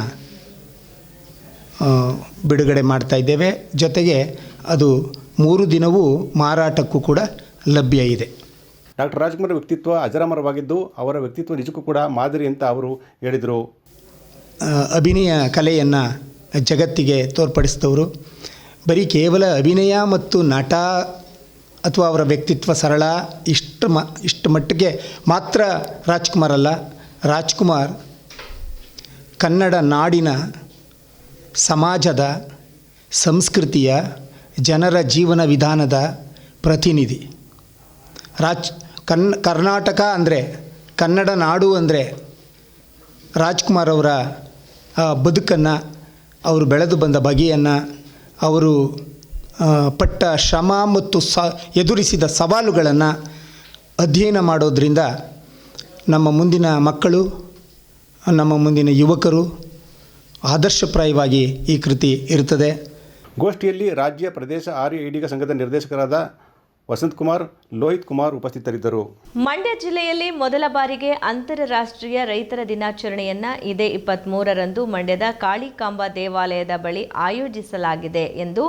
ಬಿಡುಗಡೆ ಮಾಡ್ತಾ ಇದ್ದೇವೆ. ಜೊತೆಗೆ ಅದು ಮೂರು ದಿನವೂ ಮಾರಾಟಕ್ಕೂ ಕೂಡ ಲಭ್ಯ ಇದೆ. ಡಾಕ್ಟರ್ ರಾಜ್ಕುಮಾರ್ ವ್ಯಕ್ತಿತ್ವ ಅಜರಾಮರವಾಗಿದ್ದು ಅವರ ವ್ಯಕ್ತಿತ್ವ ನಿಜಕ್ಕೂ ಕೂಡ ಮಾದರಿ ಅಂತ ಅವರು ಹೇಳಿದರು. ಅಭಿನಯ ಕಲೆಯನ್ನು ಜಗತ್ತಿಗೆ ತೋರ್ಪಡಿಸಿದವರು. ಬರೀ ಕೇವಲ ಅಭಿನಯ ಮತ್ತು ನಟ ಅಥವಾ ಅವರ ವ್ಯಕ್ತಿತ್ವ ಸರಳ, ಇಷ್ಟು ಮ, ಇಷ್ಟು ಮಟ್ಟಿಗೆ ಮಾತ್ರ ರಾಜ್ಕುಮಾರ್ ಅಲ್ಲ, ರಾಜ್ಕುಮಾರ್ ಕನ್ನಡ ನಾಡಿನ ಸಮಾಜದ, ಸಂಸ್ಕೃತಿಯ, ಜನರ ಜೀವನ ವಿಧಾನದ ಪ್ರತಿನಿಧಿ. ರಾಜ್, ಕನ್, ಕರ್ನಾಟಕ ಅಂದರೆ, ಕನ್ನಡ ನಾಡು ಅಂದರೆ ರಾಜ್ಕುಮಾರ್ ಅವರ ಬದುಕನ್ನು ಅವರು ಬೆಳೆದು ಬಂದ ಬಗೆಯನ್ನು ಅವರು ಪಟ್ಟ ಶ್ರಮ ಮತ್ತು ಸ, ಎದುರಿಸಿದ ಸವಾಲುಗಳನ್ನು ಅಧ್ಯಯನ ಮಾಡೋದ್ರಿಂದ ನಮ್ಮ ಮುಂದಿನ ಮಕ್ಕಳು, ನಮ್ಮ ಮುಂದಿನ ಯುವಕರು ಆದರ್ಶಪ್ರಾಯವಾಗಿ ಈ ಕೃತಿ ಇರುತ್ತದೆ. ಗೋಷ್ಠಿಯಲ್ಲಿ ರಾಜ್ಯ ಪ್ರದೇಶ ಆರ್ಯ ಈಡಿಗ ಸಂಘದ ನಿರ್ದೇಶಕರಾದ ವಸಂತ್ ಕುಮಾರ್ ಲೋಹಿತ್ ಕುಮಾರ್ ಉಪಸ್ಥಿತರಿದ್ದರು. ಮಂಡ್ಯ ಜಿಲ್ಲೆಯಲ್ಲಿ ಮೊದಲ ಬಾರಿಗೆ ಅಂತಾರಾಷ್ಟ್ರೀಯ ರೈತರ ದಿನಾಚರಣೆಯನ್ನ ಇದೇ ಇಪ್ಪತ್ತ್ಮೂರರಂದು ಮಂಡ್ಯದ ಕಾಳಿಕಾಂಬ ದೇವಾಲಯದ ಬಳಿ ಆಯೋಜಿಸಲಾಗಿದೆ ಎಂದು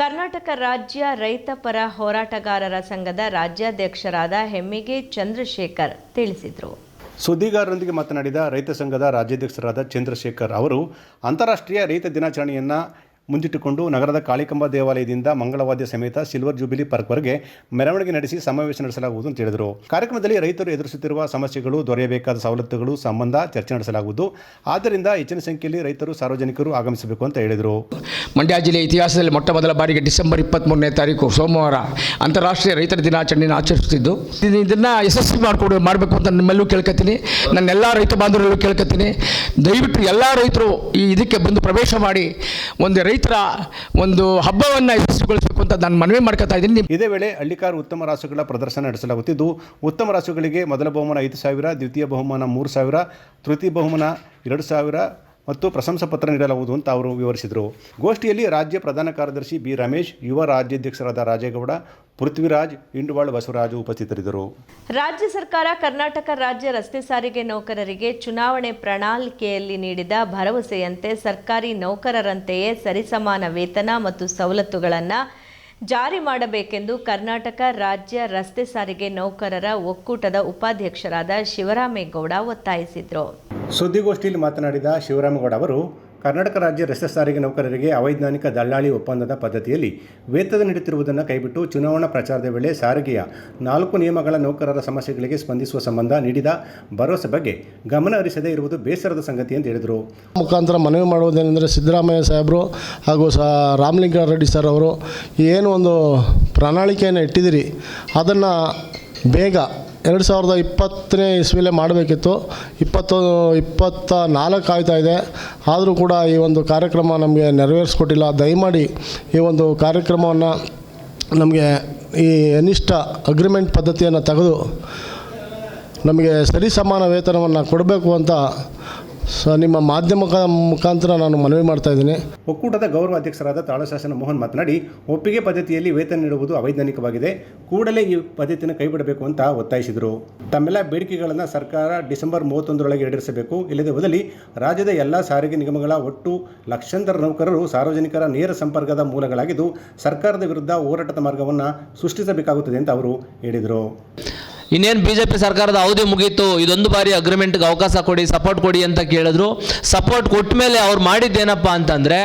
ಕರ್ನಾಟಕ ರಾಜ್ಯ ರೈತ ಪರ ಹೋರಾಟಗಾರರ ಸಂಘದ ರಾಜ್ಯಾಧ್ಯಕ್ಷರಾದ ಹೆಮ್ಮಿಗೆ ಚಂದ್ರಶೇಖರ್ ತಿಳಿಸಿದರು. ಸುದ್ದಿಗಾರರೊಂದಿಗೆ ಮಾತನಾಡಿದ ರೈತ ಸಂಘದ ರಾಜ್ಯಾಧ್ಯಕ್ಷರಾದ ಚಂದ್ರಶೇಖರ್ ಅವರು ಅಂತಾರಾಷ್ಟ್ರೀಯ ರೈತ ದಿನಾಚರಣೆಯನ್ನು ಮುಂದಿಟ್ಟುಕೊಂಡು ನಗರದ ಕಾಳಿಕಂಬ ದೇವಾಲಯದಿಂದ ಮಂಗಳವಾದ್ಯ ಸಮೇತ ಸಿಲ್ವರ್ ಜೂಬಿಲಿ ಪಾರ್ಕ್ವರೆಗೆ ಮೆರವಣಿಗೆ ನಡೆಸಿ ಸಮಾವೇಶ ನಡೆಸಲಾಗುವುದು ಅಂತ ಹೇಳಿದರು. ಕಾರ್ಯಕ್ರಮದಲ್ಲಿ ರೈತರು ಎದುರಿಸುತ್ತಿರುವ ಸಮಸ್ಯೆಗಳು, ದೊರೆಯಬೇಕಾದ ಸವಲತ್ತುಗಳು ಸಂಬಂಧ ಚರ್ಚೆ ನಡೆಸಲಾಗುವುದು. ಆದ್ದರಿಂದ ಹೆಚ್ಚಿನ ಸಂಖ್ಯೆಯಲ್ಲಿ ರೈತರು, ಸಾರ್ವಜನಿಕರು ಆಗಮಿಸಬೇಕು ಅಂತ ಹೇಳಿದರು. ಮಂಡ್ಯ ಜಿಲ್ಲೆಯ ಇತಿಹಾಸದಲ್ಲಿ ಮೊಟ್ಟ ಮೊದಲ ಬಾರಿಗೆ ಡಿಸೆಂಬರ್ ಇಪ್ಪತ್ತ್ಮೂರನೇ ತಾರೀಕು ಸೋಮವಾರ ಅಂತಾರಾಷ್ಟ್ರೀಯ ರೈತರ ದಿನಾಚರಣೆಯನ್ನು ಆಚರಿಸುತ್ತಿದ್ದು. ಇದನ್ನು ಯಶಸ್ವಿ ಮಾಡಿಕೊಡು, ಮಾಡಬೇಕು ಅಂತ ನಿಮ್ಮೆಲ್ಲೂ ಕೇಳ್ಕೊತೀನಿ ನನ್ನೆಲ್ಲ ರೈತ ಬಾಂಧವರಲ್ಲೂ ಕೇಳ್ಕೊತೀನಿ ದಯವಿಟ್ಟು ಎಲ್ಲ ರೈತರು ಈ ಇದಕ್ಕೆ ಬಂದು ಪ್ರವೇಶ ಮಾಡಿ, ಒಂದು ರೈತರ ಒಂದು ಹಬ್ಬವನ್ನು ಯಶಸ್ವಿಗೊಳಿಸಬೇಕು ಅಂತ ನಾನು ಮನವಿ ಮಾಡ್ಕೊತಾ ಇದ್ದೀನಿ. ಇದೇ ವೇಳೆ ಹಳ್ಳಿಕಾರ ಉತ್ತಮ ರಾಸುಗಳ ಪ್ರದರ್ಶನ ನಡೆಸಲಾಗುತ್ತಿದ್ದು, ಉತ್ತಮ ರಾಸುಗಳಿಗೆ ಮೊದಲ ಬಹುಮಾನ ಐದು ಸಾವಿರ, ದ್ವಿತೀಯ ಬಹುಮಾನ ಮೂರು ಸಾವಿರ, ತೃತೀಯ ಬಹುಮಾನ ಎರಡು ಸಾವಿರ ಮತ್ತು ಪ್ರಶಂಸಾ ಪತ್ರ ನೀಡಲಾಗುವುದು ಅಂತ ಅವರು ವಿವರಿಸಿದರು. ಗೋಷ್ಠಿಯಲ್ಲಿ ರಾಜ್ಯ ಪ್ರಧಾನ ಕಾರ್ಯದರ್ಶಿ ಬಿ ರಮೇಶ್, ಯುವ ರಾಜ್ಯಾಧ್ಯಕ್ಷರಾದ ರಾಜೇಗೌಡ ಪೃಥ್ವಿರಾಜ್ ಇಂಡುವಾಳ್ ಬಸವರಾಜು ಉಪಸ್ಥಿತರಿದ್ದರು. ರಾಜ್ಯ ಸರ್ಕಾರ ಕರ್ನಾಟಕ ರಾಜ್ಯ ರಸ್ತೆ ಸಾರಿಗೆ ನೌಕರರಿಗೆ ಚುನಾವಣೆ ಪ್ರಣಾಳಿಕೆಯಲ್ಲಿ ನೀಡಿದ ಭರವಸೆಯಂತೆ ಸರ್ಕಾರಿ ನೌಕರರಂತೆಯೇ ಸರಿಸಮಾನ ವೇತನ ಮತ್ತು ಸವಲತ್ತುಗಳನ್ನು ಜಾರಿ ಮಾಡಬೇಕೆಂದು ಕರ್ನಾಟಕ ರಾಜ್ಯ ರಸ್ತೆ ಸಾರಿಗೆ ನೌಕರರ ಒಕ್ಕೂಟದ ಉಪಾಧ್ಯಕ್ಷರಾದ ಶಿವರಾಮೇಗೌಡ ಒತ್ತಾಯಿಸಿದರು. ಸುದ್ದಿಗೋಷ್ಠಿಯಲ್ಲಿ ಮಾತನಾಡಿದ ಶಿವರಾಮೇಗೌಡ ಅವರು ಕರ್ನಾಟಕ ರಾಜ್ಯ ರಸ್ತೆ ಸಾರಿಗೆ ನೌಕರರಿಗೆ ಅವೈಜ್ಞಾನಿಕ ದಳ್ಳಾಳಿ ಒಪ್ಪಂದದ ಪದ್ಧತಿಯಲ್ಲಿ ವೇತನ ನೀಡುತ್ತಿರುವುದನ್ನು ಕೈಬಿಟ್ಟು ಚುನಾವಣಾ ಪ್ರಚಾರದ ವೇಳೆ ಸಾರಿಗೆಯ ನಾಲ್ಕು ನಿಯಮಗಳ ನೌಕರರ ಸಮಸ್ಯೆಗಳಿಗೆ ಸ್ಪಂದಿಸುವ ಸಂಬಂಧ ನೀಡಿದ ಭರವಸೆ ಬಗ್ಗೆ ಗಮನ ಹರಿಸದೇ ಇರುವುದು ಬೇಸರದ ಸಂಗತಿ ಎಂದು ಹೇಳಿದರು. ಮುಖಾಂತರ ಮನವಿ ಮಾಡುವುದೇನೆಂದರೆ ಸಿದ್ದರಾಮಯ್ಯ ಸಾಹೇಬರು ಹಾಗೂ ಸ ರಾಮಲಿಂಗಾರೆಡ್ಡಿ ಸರ್ ಅವರು ಏನು ಒಂದು ಪ್ರಣಾಳಿಕೆಯನ್ನು ಇಟ್ಟಿದ್ದೀರಿ, ಅದನ್ನು ಬೇಗ ಎರಡು ಸಾವಿರದ ಇಪ್ಪತ್ತನೇ ಇಸ್ವಿಲೇ ಮಾಡಬೇಕಿತ್ತು. ಇಪ್ಪತ್ತು, ಇಪ್ಪತ್ತ ನಾಲ್ಕು ಆಯ್ತಾ ಇದೆ. ಆದರೂ ಕೂಡ ಈ ಒಂದು ಕಾರ್ಯಕ್ರಮ ನಮಗೆ ನೆರವೇರಿಸ್ಕೊಟ್ಟಿಲ್ಲ. ದಯಮಾಡಿ ಈ ಒಂದು ಕಾರ್ಯಕ್ರಮವನ್ನು ನಮಗೆ ಈ ಅನಿಷ್ಟ ಅಗ್ರಿಮೆಂಟ್ ಪದ್ಧತಿಯನ್ನು ತೆಗೆದು ನಮಗೆ ಸರಿಸಮಾನ ವೇತನವನ್ನು ಕೊಡಬೇಕು ಅಂತ ಸೊ ನಿಮ್ಮ ಮಾಧ್ಯಮದ ಮುಖಾಂತರ ನಾನು ಮನವಿ ಮಾಡ್ತಾ ಇದ್ದೀನಿ. ಒಕ್ಕೂಟದ ಗೌರವ ಅಧ್ಯಕ್ಷರಾದ ತಾಳಶಾಸನ ಮೋಹನ್ ಮಾತನಾಡಿ, ಒಪ್ಪಿಗೆ ಪದ್ಧತಿಯಲ್ಲಿ ವೇತನ ನೀಡುವುದು ಅವೈಜ್ಞಾನಿಕವಾಗಿದೆ. ಕೂಡಲೇ ಈ ಪದ್ಧತಿಯನ್ನು ಕೈಬಿಡಬೇಕು ಅಂತ ಒತ್ತಾಯಿಸಿದರು. ತಮ್ಮೆಲ್ಲ ಬೇಡಿಕೆಗಳನ್ನು ಸರ್ಕಾರ ಡಿಸೆಂಬರ್ ಮೂವತ್ತೊಂದರೊಳಗೆ ಈಡೇರಿಸಬೇಕು. ಇಲ್ಲದೆ ಬದಲಿ ರಾಜ್ಯದ ಎಲ್ಲ ಸಾರಿಗೆ ನಿಗಮಗಳ ಒಟ್ಟು ಲಕ್ಷಾಂತರ ನೌಕರರು ಸಾರ್ವಜನಿಕರ ನೇರ ಸಂಪರ್ಕದ ಮೂಲಗಳಾಗಿದ್ದು, ಸರ್ಕಾರದ ವಿರುದ್ಧ ಹೋರಾಟದ ಮಾರ್ಗವನ್ನು ಸೃಷ್ಟಿಸಬೇಕಾಗುತ್ತದೆ ಅಂತ ಅವರು ಹೇಳಿದರು. ಇನ್ನೇನು ಬಿ ಜೆ ಪಿ ಸರ್ಕಾರದ ಅವಧಿ ಮುಗೀತು, ಇದೊಂದು ಬಾರಿ ಅಗ್ರಿಮೆಂಟ್ಗೆ ಅವಕಾಶ ಕೊಡಿ ಸಪೋರ್ಟ್ ಕೊಡಿ ಅಂತ ಕೇಳಿದ್ರು. ಸಪೋರ್ಟ್ ಕೊಟ್ಟ ಮೇಲೆ ಅವ್ರು ಮಾಡಿದ್ದೇನಪ್ಪ ಅಂತಂದರೆ,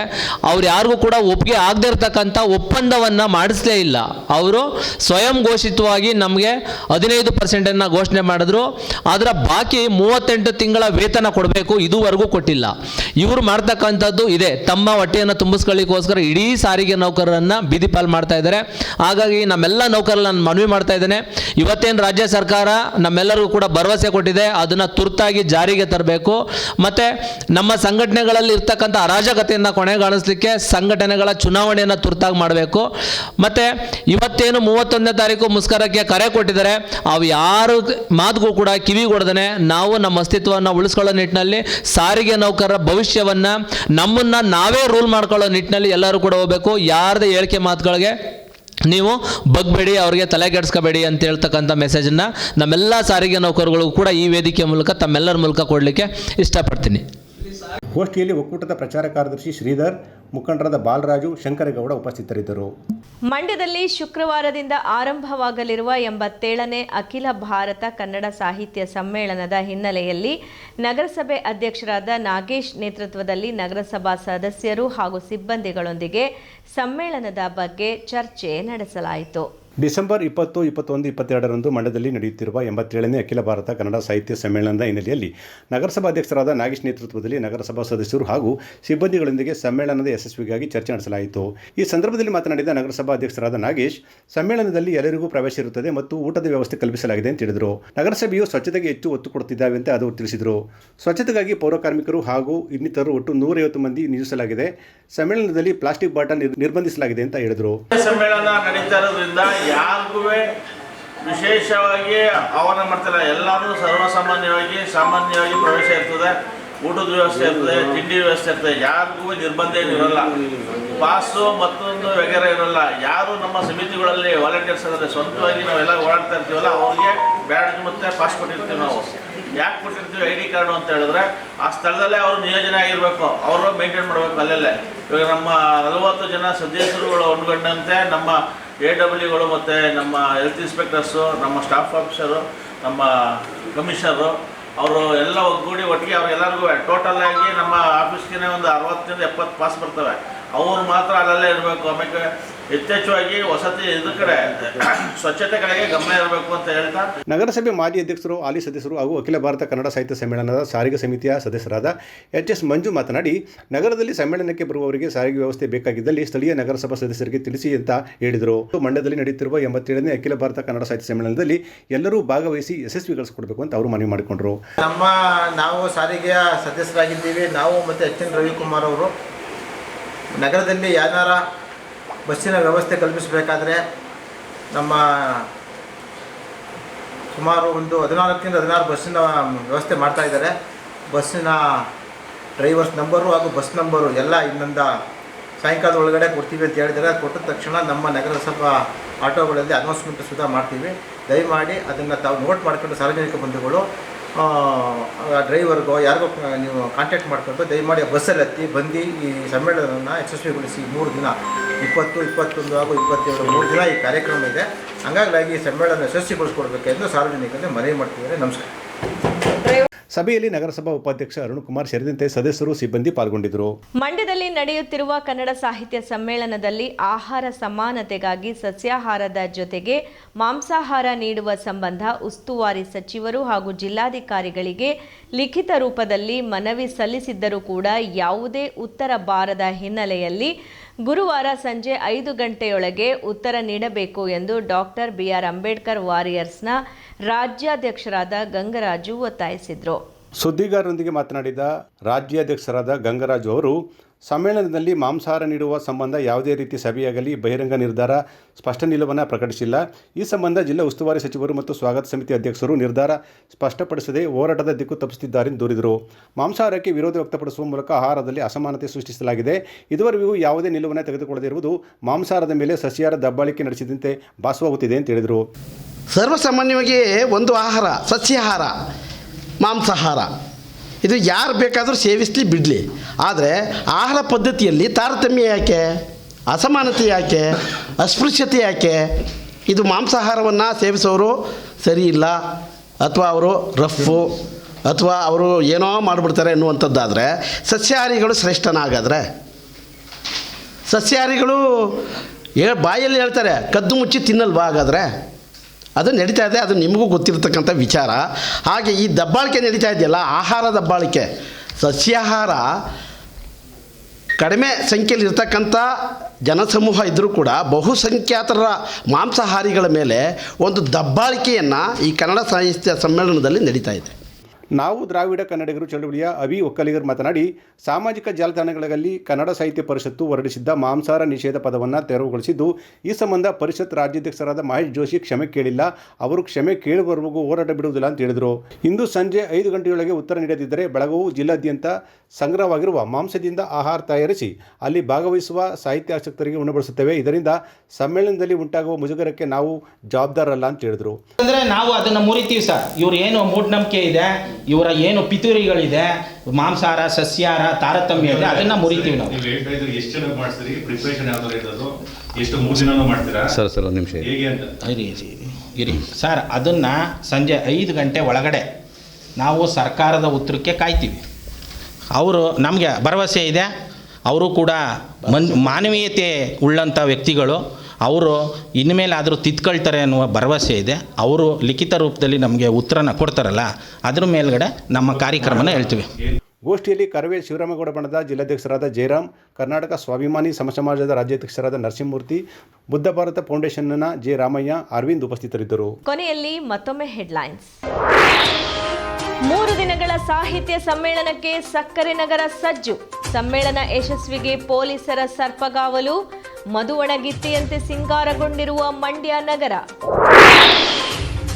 ಅವ್ರು ಯಾರಿಗೂ ಕೂಡ ಒಪ್ಪಿಗೆ ಆಗದೇ ಇರತಕ್ಕಂಥ ಒಪ್ಪಂದವನ್ನು ಮಾಡಿಸಲೇ ಇಲ್ಲ. ಅವರು ಸ್ವಯಂ ಘೋಷಿತವಾಗಿ ನಮಗೆ ಹದಿನೈದು ಪರ್ಸೆಂಟನ್ನು ಘೋಷಣೆ ಮಾಡಿದ್ರು. ಅದರ ಬಾಕಿ ಮೂವತ್ತೆಂಟು ತಿಂಗಳ ವೇತನ ಕೊಡಬೇಕು, ಇದುವರೆಗೂ ಕೊಟ್ಟಿಲ್ಲ. ಇವರು ಮಾಡ್ತಕ್ಕಂಥದ್ದು ಇದೆ. ತಮ್ಮ ಹೊಟ್ಟೆಯನ್ನು ತುಂಬಿಸ್ಕೊಳ್ಳಿಕ್ಕೋಸ್ಕರ ಇಡೀ ಸಾರಿಗೆ ನೌಕರರನ್ನು ಬೀದಿ ಮಾಡ್ತಾ ಇದ್ದಾರೆ. ಹಾಗಾಗಿ ನಮ್ಮೆಲ್ಲ ನೌಕರರನ್ನು ಮನವಿ ಮಾಡ್ತಾ ಇದ್ದೇನೆ. ಇವತ್ತೇನು ರಾಜ್ಯ ಸರ್ಕಾರ ನಮ್ಮೆಲ್ಲರಿಗೂ ಕೂಡ ಭರವಸೆ ಕೊಟ್ಟಿದೆ. ಅದನ್ನು ತುರ್ತಾಗಿ ಜಾರಿಗೆ ತರಬೇಕು. ಮತ್ತು ನಮ್ಮ ಸಂಘಟನೆಗಳಲ್ಲಿ ಇರ್ತಕ್ಕಂಥ ಅರಾಜಕತೆಯನ್ನು ಕೊನೆಗಾಣಿಸ್ಲಿಕ್ಕೆ ಸಂಘಟನೆಗಳ ಚುನಾವಣೆಯನ್ನು ತುರ್ತಾಗಿ ಮಾಡಬೇಕು. ಮತ್ತು ಇವತ್ತೇನು ಮೂವತ್ತೊಂದನೇ ತಾರೀಕು ಮುಸ್ಕರಕ್ಕೆ ಕರೆ ಕೊಟ್ಟಿದ್ದಾರೆ. ಅವು ಯಾರು ಮಾತುಗೂ ಕೂಡ ಕಿವಿ ಕೊಡದೇ ನಾವು ನಮ್ಮ ಅಸ್ತಿತ್ವವನ್ನು ಉಳಿಸ್ಕೊಳ್ಳೋ ನಿಟ್ಟಿನಲ್ಲಿ ಸಾರಿಗೆ ನೌಕರರ ಭವಿಷ್ಯವನ್ನು ನಮ್ಮನ್ನು ನಾವೇ ರೂಲ್ ಮಾಡ್ಕೊಳ್ಳೋ ನಿಟ್ಟಿನಲ್ಲಿ ಎಲ್ಲರೂ ಕೂಡ ಹೋಗಬೇಕು. ಯಾರದೇ ಹೇಳಿಕೆ ಮಾತುಗಳಿಗೆ ನೀವು ಬಗ್ಬೇಡಿ, ಅವರಿಗೆ ತಲೆ ಕೆಡಿಸ್ಕೋಬೇಡಿ ಅಂತ ಹೇಳ್ತಕ್ಕಂಥ ಮೆಸೇಜನ್ನು ನಮ್ಮೆಲ್ಲ ಸಾರಿಗೆ ನೌಕರುಗಳಿಗೂ ಕೂಡ ಈ ವೇದಿಕೆ ಮೂಲಕ ತಮ್ಮೆಲ್ಲರ ಮೂಲಕ ಕೊಡಲಿಕ್ಕೆ ಇಷ್ಟಪಡ್ತೀನಿ. ಗೋಷ್ಠಿಯಲ್ಲಿ ಒಕ್ಕೂಟದ ಪ್ರಚಾರ ಕಾರ್ಯದರ್ಶಿ ಶ್ರೀಧರ್ ಮುಖಂಡರಾದ ಬಾಲರಾಜು ಶಂಕರಗೌಡ ಉಪಸ್ಥಿತರಿದ್ದರು. ಮಂಡ್ಯದಲ್ಲಿ ಶುಕ್ರವಾರದಿಂದ ಆರಂಭವಾಗಲಿರುವ ಎಂಬತ್ತೇಳನೇ ಅಖಿಲ ಭಾರತ ಕನ್ನಡ ಸಾಹಿತ್ಯ ಸಮ್ಮೇಳನದ ಹಿನ್ನೆಲೆಯಲ್ಲಿ ನಗರಸಭೆ ಅಧ್ಯಕ್ಷರಾದ ನಾಗೇಶ್ ನೇತೃತ್ವದಲ್ಲಿ ನಗರಸಭಾ ಸದಸ್ಯರು ಹಾಗೂ ಸಿಬ್ಬಂದಿಗಳೊಂದಿಗೆ ಸಮ್ಮೇಳನದ ಬಗ್ಗೆ ಚರ್ಚೆ ನಡೆಸಲಾಯಿತು. ಡಿಸೆಂಬರ್ ಇಪ್ಪತ್ತು, ಇಪ್ಪತ್ತೊಂದು, ಇಪ್ಪತ್ತೆರಡರಂದು ಮಂಡ್ಯದಲ್ಲಿ ನಡೆಯುತ್ತಿರುವ ಎಂಬತ್ತೇಳನೇ ಅಖಿಲ ಭಾರತ ಕನ್ನಡ ಸಾಹಿತ್ಯ ಸಮ್ಮೇಳನದ ಹಿನ್ನೆಲೆಯಲ್ಲಿ ನಗರಸಭಾ ಅಧ್ಯಕ್ಷರಾದ ನಾಗೇಶ್ ನೇತೃತ್ವದಲ್ಲಿ ನಗರಸಭಾ ಸದಸ್ಯರು ಹಾಗೂ ಸಿಬ್ಬಂದಿಗಳೊಂದಿಗೆ ಸಮ್ಮೇಳನದ ಯಶಸ್ವಿಗಾಗಿ ಚರ್ಚೆ ನಡೆಸಲಾಯಿತು. ಈ ಸಂದರ್ಭದಲ್ಲಿ ಮಾತನಾಡಿದ ನಗರಸಭಾ ಅಧ್ಯಕ್ಷರಾದ ನಾಗೇಶ್, ಸಮ್ಮೇಳನದಲ್ಲಿ ಎಲ್ಲರಿಗೂ ಪ್ರವೇಶ ಇರುತ್ತದೆ ಮತ್ತು ಊಟದ ವ್ಯವಸ್ಥೆ ಕಲ್ಪಿಸಲಾಗಿದೆ ಅಂತ ಹೇಳಿದರು. ನಗರಸಭೆಯು ಸ್ವಚ್ಛತೆಗೆ ಹೆಚ್ಚು ಒತ್ತು ಕೊಡುತ್ತಿದ್ದಾವೆ ಅಂತ ಅದು ತಿಳಿಸಿದರು. ಸ್ವಚ್ಛತೆಗಾಗಿ ಪೌರಕಾರ್ಮಿಕರು ಹಾಗೂ ಇನ್ನಿತರರು ಒಟ್ಟು ನೂರೈವತ್ತು ಮಂದಿ ನಿಯೋಜಿಸಲಾಗಿದೆ. ಸಮ್ಮೇಳನದಲ್ಲಿ ಪ್ಲಾಸ್ಟಿಕ್ ಬಾಟಲ್ ನಿರ್ಬಂಧಿಸಲಾಗಿದೆ ಅಂತ ಹೇಳಿದರು. ಸಮ್ಮೇಳನ ಯಾರಿಗೂ ವಿಶೇಷವಾಗಿ ಆಹ್ವಾನ ಮಾಡ್ತಾರೆ ಎಲ್ಲರೂ ಸರ್ವಸಾಮಾನ್ಯವಾಗಿ ಸಾಮಾನ್ಯವಾಗಿ ಪ್ರವೇಶ ಇರ್ತದೆ, ಊಟದ ವ್ಯವಸ್ಥೆ ಇರ್ತದೆ, ತಿಂಡಿ ವ್ಯವಸ್ಥೆ ಇರ್ತದೆ, ಯಾರಿಗೂ ನಿರ್ಬಂಧ ಏನಿರಲ್ಲ ಪಾಸು ಮತ್ತೊಂದು ವಗೇರೆ ಇರಲ್ಲ. ಯಾರು ನಮ್ಮ ಸಮಿತಿಗಳಲ್ಲಿ ವಾಲಂಟಿಯರ್ಸ್ ಅಂದರೆ ಸ್ವಂತವಾಗಿ ನಾವೆಲ್ಲ ಓಡಾಡ್ತಾ ಇರ್ತೀವಲ್ಲ, ಅವ್ರಿಗೆ ಬ್ಯಾಡ್ಜ್ ಮತ್ತು ಪಾಸ್ ಕೊಟ್ಟಿರ್ತೀವಿ ನಾವು. ಯಾಕೆ ಕೊಟ್ಟಿರ್ತೀವಿ ಐ ಡಿ ಕಾರ್ಡು ಅಂತ ಹೇಳಿದ್ರೆ, ಆ ಸ್ಥಳದಲ್ಲೇ ಅವರು ನಿಯೋಜನೆ ಆಗಿರಬೇಕು. ಅವರು ಮೇಂಟೈನ್ ಮಾಡಬೇಕು ಅಲ್ಲಲ್ಲೇ. ಇವಾಗ ನಮ್ಮ ನಲವತ್ತು ಜನ ಸದಸ್ಯರುಗಳು ಒಳಗೊಂಡಂತೆ ನಮ್ಮ ಎ ಡಬ್ಲ್ಯೂಗಳು ಮತ್ತು ನಮ್ಮ ಹೆಲ್ತ್ ಇನ್ಸ್ಪೆಕ್ಟರ್ಸು ನಮ್ಮ ಸ್ಟಾಫ್ ಆಫೀಸರು ನಮ್ಮ ಕಮಿಷನರು ಅವರು ಎಲ್ಲ ಒಗ್ಗೂಡಿ ಒಟ್ಟಿಗೆ ಅವರೆಲ್ಲರಿಗೂ ಆಗಿ ನಮ್ಮ ಆಫೀಸ್ಗೆ ಒಂದು ಅರವತ್ತರಿಂದ ಎಪ್ಪತ್ತು ಪಾಸ್ ಬರ್ತವೆ. ಅವ್ರು ಮಾತ್ರ ಅಲ್ಲಲ್ಲೇ ಇರಬೇಕು. ಆಮೇಲೆ ಯಥೇಚ್ಛವಾಗಿ ವಸತಿ ಇದ್ರ ಕಡೆ ಸ್ವಚ್ಛತೆ ಕಡೆಗೆ ಗಮನ ಇರಬೇಕು ಅಂತ ಹೇಳ್ತಾ. ನಗರಸಭೆ ಮಾಜಿ ಅಧ್ಯಕ್ಷರು ಹಾಲಿ ಸದಸ್ಯರು ಹಾಗೂ ಅಖಿಲ ಭಾರತ ಕನ್ನಡ ಸಾಹಿತ್ಯ ಸಮ್ಮೇಳನದ ಸಾರಿಗೆ ಸಮಿತಿಯ ಸದಸ್ಯರಾದ ಎಚ್ ಎಸ್ ಮಂಜು ಮಾತನಾಡಿ ನಗರದಲ್ಲಿ ಸಮ್ಮೇಳನಕ್ಕೆ ಬರುವವರಿಗೆ ಸಾರಿಗೆ ವ್ಯವಸ್ಥೆ ಬೇಕಾಗಿದ್ದಲ್ಲಿ ಸ್ಥಳೀಯ ನಗರಸಭಾ ಸದಸ್ಯರಿಗೆ ತಿಳಿಸಿ ಅಂತ ಹೇಳಿದರು. ಮಂಡ್ಯದಲ್ಲಿ ನಡೆಯುತ್ತಿರುವ ಎಂಬತ್ತೇಳನೇ ಅಖಿಲ ಭಾರತ ಕನ್ನಡ ಸಾಹಿತ್ಯ ಸಮ್ಮೇಳನದಲ್ಲಿ ಎಲ್ಲರೂ ಭಾಗವಹಿಸಿ ಯಶಸ್ವಿಗೊಳಿಸಿಕೊಡ್ಬೇಕು ಅಂತ ಅವರು ಮನವಿ ಮಾಡಿಕೊಂಡರು. ನಮ್ಮ ನಾವು ಸಾರಿಗೆಯ ಸದಸ್ಯರಾಗಿದ್ದೀವಿ. ನಾವು ಮತ್ತು ಎಚ್ ಎನ್ ರವಿಕುಮಾರ್ ಅವರು. ನಗರದಲ್ಲಿ ಯಾವ್ದಾರ ಬಸ್ಸಿನ ವ್ಯವಸ್ಥೆ ಕಲ್ಪಿಸಬೇಕಾದ್ರೆ ನಮ್ಮ ಸುಮಾರು ಒಂದು ಹದಿನಾಲ್ಕರಿಂದ ಹದಿನಾರು ಬಸ್ಸಿನ ವ್ಯವಸ್ಥೆ ಮಾಡ್ತಾ ಇದ್ದಾರೆ. ಬಸ್ಸಿನ ಡ್ರೈವರ್ಸ್ ನಂಬರು ಹಾಗೂ ಬಸ್ ನಂಬರು ಎಲ್ಲ ಇನ್ನೊಂದು ಸಾಯಂಕಾಲದ ಒಳಗಡೆ ಕೊಡ್ತೀವಿ ಅಂತ ಹೇಳಿದರೆ ಕೊಟ್ಟ ತಕ್ಷಣ ನಮ್ಮ ನಗರಸಭಾ ಆಟೋಗಳಲ್ಲಿ ಅನೌನ್ಸ್ಮೆಂಟ್ ಸುಧಾ ಮಾಡ್ತೀವಿ. ದಯಮಾಡಿ ಅದನ್ನು ತಾವು ನೋಟ್ ಮಾಡ್ಕೊಂಡು ಸಾರ್ವಜನಿಕ ಬಂಧುಗಳು ಡ್ರೈವರ್ಗೋ, ಯಾರಿಗೋ ನೀವು ಕಾಂಟ್ಯಾಕ್ಟ್ ಮಾಡ್ಕೊಂಡು ದಯಮಾಡಿ ಬಸ್ಸಲ್ಲಿ ಹತ್ತಿ ಬಂದು ಈ ಸಮ್ಮೇಳನವನ್ನು ಯಶಸ್ವಿಗೊಳಿಸಿ ಮೂರು ದಿನ. ಇಪ್ಪತ್ತು ಇಪ್ಪತ್ತೊಂದು ಹಾಗೂ ಇಪ್ಪತ್ತೇಳು ಮೂರು ದಿನ ಈ ಕಾರ್ಯಕ್ರಮ ಇದೆ. ಹಂಗಾಗಿ ಈ ಸಮ್ಮೇಳನ ಯಶಸ್ವಿಗೊಳಿಸ್ಕೊಡ್ಬೇಕೆಂದು ಸಾರ್ವಜನಿಕರಿಗೆ ಮನವಿ ಮಾಡ್ತಿದ್ದಾರೆ. ನಮಸ್ಕಾರ. ಸಭೆಯಲ್ಲಿ ನಗರಸಭಾ ಉಪಾಧ್ಯಕ್ಷ ಅರುಣ್ ಕುಮಾರ್ ಸೇರಿದಂತೆ ಸದಸ್ಯರು ಸಿಬ್ಬಂದಿ ಪಾಲ್ಗೊಂಡಿದ್ದರು. ಮಂಡ್ಯದಲ್ಲಿ ನಡೆಯುತ್ತಿರುವ ಕನ್ನಡ ಸಾಹಿತ್ಯ ಸಮ್ಮೇಳನದಲ್ಲಿ ಆಹಾರ ಸಮಾನತೆಗಾಗಿ ಸಸ್ಯಾಹಾರದ ಜೊತೆಗೆ ಮಾಂಸಾಹಾರ ನೀಡುವ ಸಂಬಂಧ ಉಸ್ತುವಾರಿ ಸಚಿವರು ಹಾಗೂ ಜಿಲ್ಲಾಧಿಕಾರಿಗಳಿಗೆ ಲಿಖಿತ ರೂಪದಲ್ಲಿ ಮನವಿ ಸಲ್ಲಿಸಿದ್ದರೂ ಕೂಡ ಯಾವುದೇ ಉತ್ತರ ಬಾರದ ಹಿನ್ನೆಲೆಯಲ್ಲಿ ಗುರುವಾರ ಸಂಜೆ ಐದು ಗಂಟೆಯೊಳಗೆ ಉತ್ತರ ನೀಡಬೇಕು ಎಂದು ಡಾಕ್ಟರ್ ಬಿ ಆರ್ ಅಂಬೇಡ್ಕರ್ ವಾರಿಯರ್ಸ್ನ ರಾಜ್ಯಾಧ್ಯಕ್ಷರಾದ ಗಂಗರಾಜು ಒತ್ತಾಯಿಸಿದರು. ಸುದ್ದಿಗಾರರೊಂದಿಗೆ ಮಾತನಾಡಿದ ರಾಜ್ಯಾಧ್ಯಕ್ಷರಾದ ಗಂಗರಾಜು ಅವರು ಸಮ್ಮೇಳನದಲ್ಲಿ ಮಾಂಸಾಹಾರ ನೀಡುವ ಸಂಬಂಧ ಯಾವುದೇ ರೀತಿ ಸಭೆಯಾಗಲಿ, ಬಹಿರಂಗ ನಿರ್ಧಾರ ಸ್ಪಷ್ಟ ನಿಲುವನ್ನು ಪ್ರಕಟಿಸಿಲ್ಲ. ಈ ಸಂಬಂಧ ಜಿಲ್ಲಾ ಉಸ್ತುವಾರಿ ಸಚಿವರು ಮತ್ತು ಸ್ವಾಗತ ಸಮಿತಿ ಅಧ್ಯಕ್ಷರು ನಿರ್ಧಾರ ಸ್ಪಷ್ಟಪಡಿಸದೆ ಹೋರಾಟದ ದಿಕ್ಕು ತಪ್ಪಿಸುತ್ತಿದ್ದಾರೆಂದು ದೂರಿದರು. ಮಾಂಸಾಹಾರಕ್ಕೆ ವಿರೋಧ ವ್ಯಕ್ತಪಡಿಸುವ ಮೂಲಕ ಆಹಾರದಲ್ಲಿ ಅಸಮಾನತೆ ಸೃಷ್ಟಿಸಲಾಗಿದೆ. ಇದುವರೆಗೂ ಯಾವುದೇ ನಿಲುವನ್ನು ತೆಗೆದುಕೊಳ್ಳದಿರುವುದು ಮಾಂಸಾಹಾರದ ಮೇಲೆ ಸಸ್ಯಾಹಾರ ದಬ್ಬಾಳಿಕೆ ನಡೆಸಿದಂತೆ ಭಾಸವಾಗುತ್ತಿದೆ ಅಂತ ಹೇಳಿದರು. ಸರ್ವಸಾಮಾನ್ಯವಾಗಿ ಒಂದು ಆಹಾರ, ಸಸ್ಯಾಹಾರ, ಮಾಂಸಾಹಾರ. ಇದು ಯಾರು ಬೇಕಾದರೂ ಸೇವಿಸಲಿ, ಬಿಡಲಿ. ಆದರೆ ಆಹಾರ ಪದ್ಧತಿಯಲ್ಲಿ ತಾರತಮ್ಯ ಯಾಕೆ? ಅಸಮಾನತೆ ಯಾಕೆ? ಅಸ್ಪೃಶ್ಯತೆ ಯಾಕೆ? ಇದು ಮಾಂಸಾಹಾರವನ್ನು ಸೇವಿಸೋರು ಸರಿ ಇಲ್ಲ, ಅಥವಾ ಅವರು ರಫ್ಫು, ಅಥವಾ ಅವರು ಏನೋ ಮಾಡಿಬಿಡ್ತಾರೆ ಅನ್ನುವಂಥದ್ದಾದರೆ ಸಸ್ಯಾಹಾರಿಗಳು ಶ್ರೇಷ್ಠನಾಗಾದರೆ. ಸಸ್ಯಾಹಾರಿಗಳು ಬಾಯಲ್ಲಿ ಹೇಳ್ತಾರೆ, ಕದ್ದು ಮುಚ್ಚಿ ತಿನ್ನಲ್ವಾ ಹಾಗಾದರೆ? ಅದು ನಡೀತಾ ಇದೆ, ಅದು ನಿಮಗೂ ಗೊತ್ತಿರತಕ್ಕಂಥ ವಿಚಾರ. ಹಾಗೆ ಈ ದಬ್ಬಾಳಿಕೆ ನಡೀತಾ ಇದೆಯಲ್ಲ, ಆಹಾರ ದಬ್ಬಾಳಿಕೆ. ಸಸ್ಯಾಹಾರ ಕಡಿಮೆ ಸಂಖ್ಯೆಯಲ್ಲಿ ಇರ್ತಕ್ಕಂಥ ಜನಸಮೂಹ ಇದ್ದರೂ ಕೂಡ ಬಹುಸಂಖ್ಯಾತರ ಮಾಂಸಾಹಾರಿಗಳ ಮೇಲೆ ಒಂದು ದಬ್ಬಾಳಿಕೆಯನ್ನು ಈ ಕನ್ನಡ ಸಾಹಿತ್ಯ ಸಮ್ಮೇಳನದಲ್ಲಿ ನಡೀತಾ ಇದೆ. ನಾವು ದ್ರಾವಿಡ ಕನ್ನಡಿಗರು ಚಳುವಳಿಯ ಅವಿ ಒಕ್ಕಲಿಗರು ಮಾತನಾಡಿ, ಸಾಮಾಜಿಕ ಜಾಲತಾಣಗಳಲ್ಲಿ ಕನ್ನಡ ಸಾಹಿತ್ಯ ಪರಿಷತ್ತು ಹೊರಡಿಸಿದ್ದ ಮಾಂಸಾರ ನಿಷೇಧ ಪದವನ್ನು ತೆರವುಗೊಳಿಸಿದ್ದು, ಈ ಸಂಬಂಧ ಪರಿಷತ್ ರಾಜ್ಯಾಧ್ಯಕ್ಷರಾದ ಮಹೇಶ್ ಜೋಶಿ ಕ್ಷಮೆ ಕೇಳಿಲ್ಲ. ಅವರು ಕ್ಷಮೆ ಕೇಳುವವರೆಗೂ ಹೋರಾಟ ಬಿಡುವುದಿಲ್ಲ ಅಂತ ಹೇಳಿದರು. ಇಂದು ಸಂಜೆ ಐದು ಗಂಟೆಯೊಳಗೆ ಉತ್ತರ ನೀಡದಿದ್ದರೆ ಬೆಳಗಾವು ಜಿಲ್ಲಾದ್ಯಂತ ಸಂಗ್ರಹವಾಗಿರುವ ಮಾಂಸದಿಂದ ಆಹಾರ ತಯಾರಿಸಿ ಅಲ್ಲಿ ಭಾಗವಹಿಸುವ ಸಾಹಿತ್ಯಾಸಕ್ತರಿಗೆ ಉಣಬಡಿಸುತ್ತೇವೆ. ಇದರಿಂದ ಸಮ್ಮೇಳನದಲ್ಲಿ ಉಂಟಾಗುವ ಮುಜುಗರಕ್ಕೆ ನಾವು ಜವಾಬ್ದಾರಲ್ಲ ಅಂತ ಹೇಳಿದರು. ಅಂದರೆ ನಾವು ಅದನ್ನು ಮುರಿತೀವಿ ಸರ್. ಇವರು ಏನು ಮೂಢನಂಬಿಕೆ ಇದೆ? ಇವರ ಏನು ಪಿತೂರಿಗಳಿದೆ ಮಾಂಸಾಹಾರ ಸಸ್ಯಾಹಾರ ತಾರತಮ್ಯ ಇದೆ ಅದನ್ನ ಮುರಿತೀವಿ ನಾವು. ಎಷ್ಟು ಜನ ಮಾಡ್ತೀರಿ? ಪ್ರಿಪರೇಷನ್ ಯಾವ ಥರ ಇರೋದು? ಎಷ್ಟು ಮೂರು ದಿನ ಮಾಡ್ತೀರಾ? ಸರ್ ಸರ್ ಒಂದು ನಿಮಿಷ ಹೇಗೆ ಇರಿ ಇರಿ ಇರಿ, ಇರಿ. ಸರ್ ಅದನ್ನು ಸಂಜೆ ಐದು ಗಂಟೆ ಒಳಗಡೆ ನಾವು ಸರ್ಕಾರದ ಉತ್ತರಕ್ಕೆ ಕಾಯ್ತೀವಿ. ಅವರು ನಮಗೆ ಭರವಸೆ ಇದೆ. ಅವರು ಕೂಡ ಮನ್ ಮಾನವೀಯತೆ ಉಳ್ಳಂಥ ವ್ಯಕ್ತಿಗಳು. ಅವರು ಇನ್ಮೇಲಾದರೂ ತಿದ್ಕೊಳ್ತಾರೆ ಅನ್ನುವ ಭರವಸೆ ಇದೆ. ಅವರು ಲಿಖಿತ ರೂಪದಲ್ಲಿ ನಮಗೆ ಉತ್ತರನ ಕೊಡ್ತಾರಲ್ಲ ಅದ್ರ ಮೇಲ್ಗಡೆ ನಮ್ಮ ಕಾರ್ಯಕ್ರಮನ ಹೇಳ್ತೀವಿ. ಗೋಷ್ಠಿಯಲ್ಲಿ ಕರವೇ ಶಿವರಾಮಗೌಡ ಬಣದ ಜಿಲ್ಲಾಧ್ಯಕ್ಷರಾದ ಜಯರಾಮ್ ಕರ್ನಾಟಕ ಸ್ವಾಭಿಮಾನಿ ಸಮಸಮಾಜದ ರಾಜ್ಯಾಧ್ಯಕ್ಷರಾದ ನರಸಿಂಹಮೂರ್ತಿ ಬುದ್ಧ ಭಾರತ ಫೌಂಡೇಶನ್ನ ಜೆ ರಾಮಯ್ಯ ಅರವಿಂದ್ ಉಪಸ್ಥಿತರಿದ್ದರು. ಕೊನೆಯಲ್ಲಿ ಮತ್ತೊಮ್ಮೆ ಹೆಡ್ಲೈನ್ಸ್. ಮೂರು ದಿನಗಳ ಸಾಹಿತ್ಯ ಸಮ್ಮೇಳನಕ್ಕೆ ಸಕ್ಕರೆ ನಗರ ಸಜ್ಜು. ಸಮ್ಮೇಳನ ಯಶಸ್ವಿಗೆ ಪೊಲೀಸರ ಸರ್ಪಗಾವಲು ಮಧುವಣಗಿತ್ತಿಯಂತೆ ಸಿಂಗಾರಗೊಂಡಿರುವ ಮಂಡ್ಯ ನಗರ.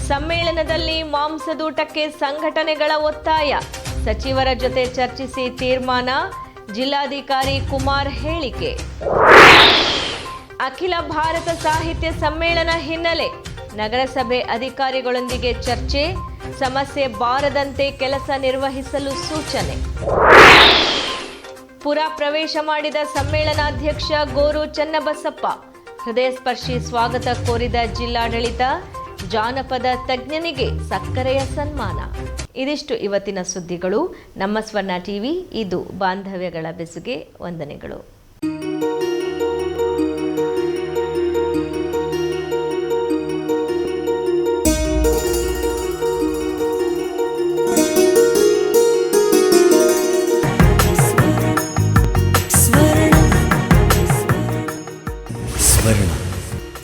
ಸಮ್ಮೇಳನದಲ್ಲಿ ಮಾಂಸದೂಟಕ್ಕೆ ಸಂಘಟನೆಗಳ ಒತ್ತಾಯ. ಸಚಿವರ ಜೊತೆ ಚರ್ಚಿಸಿ ತೀರ್ಮಾನ, ಜಿಲ್ಲಾಧಿಕಾರಿ ಕುಮಾರ್ ಹೇಳಿಕೆ. ಅಖಿಲ ಭಾರತ ಸಾಹಿತ್ಯ ಸಮ್ಮೇಳನ ಹಿನ್ನೆಲೆ. ನಗರಸಭೆ ಅಧಿಕಾರಿಗಳೊಂದಿಗೆ ಚರ್ಚೆ, ಸಮಸ್ಯೆ ಬಾರದಂತೆ ಕೆಲಸ ನಿರ್ವಹಿಸಲು ಸೂಚನೆ. ಪುರ ಪ್ರವೇಶ ಮಾಡಿದ ಸಮ್ಮೇಳನಾಧ್ಯಕ್ಷ ಗೋರು ಚನ್ನಬಸಪ್ಪ. ಹೃದಯಸ್ಪರ್ಶಿ ಸ್ವಾಗತ ಕೋರಿದ ಜಿಲ್ಲಾಡಳಿತ, ಜಾನಪದ ತಜ್ಞನಿಗೆ ಸಕ್ಕರೆಯ ಸನ್ಮಾನ. ಇದಿಷ್ಟು ಇವತ್ತಿನ ಸುದ್ದಿಗಳು. ನಮ್ಮ ಸ್ವರ್ಣ ಟಿವಿ, ಇದು ಬಾಂಧವ್ಯಗಳ ಬೆಸುಗೆ, ವಂದನೆಗಳು.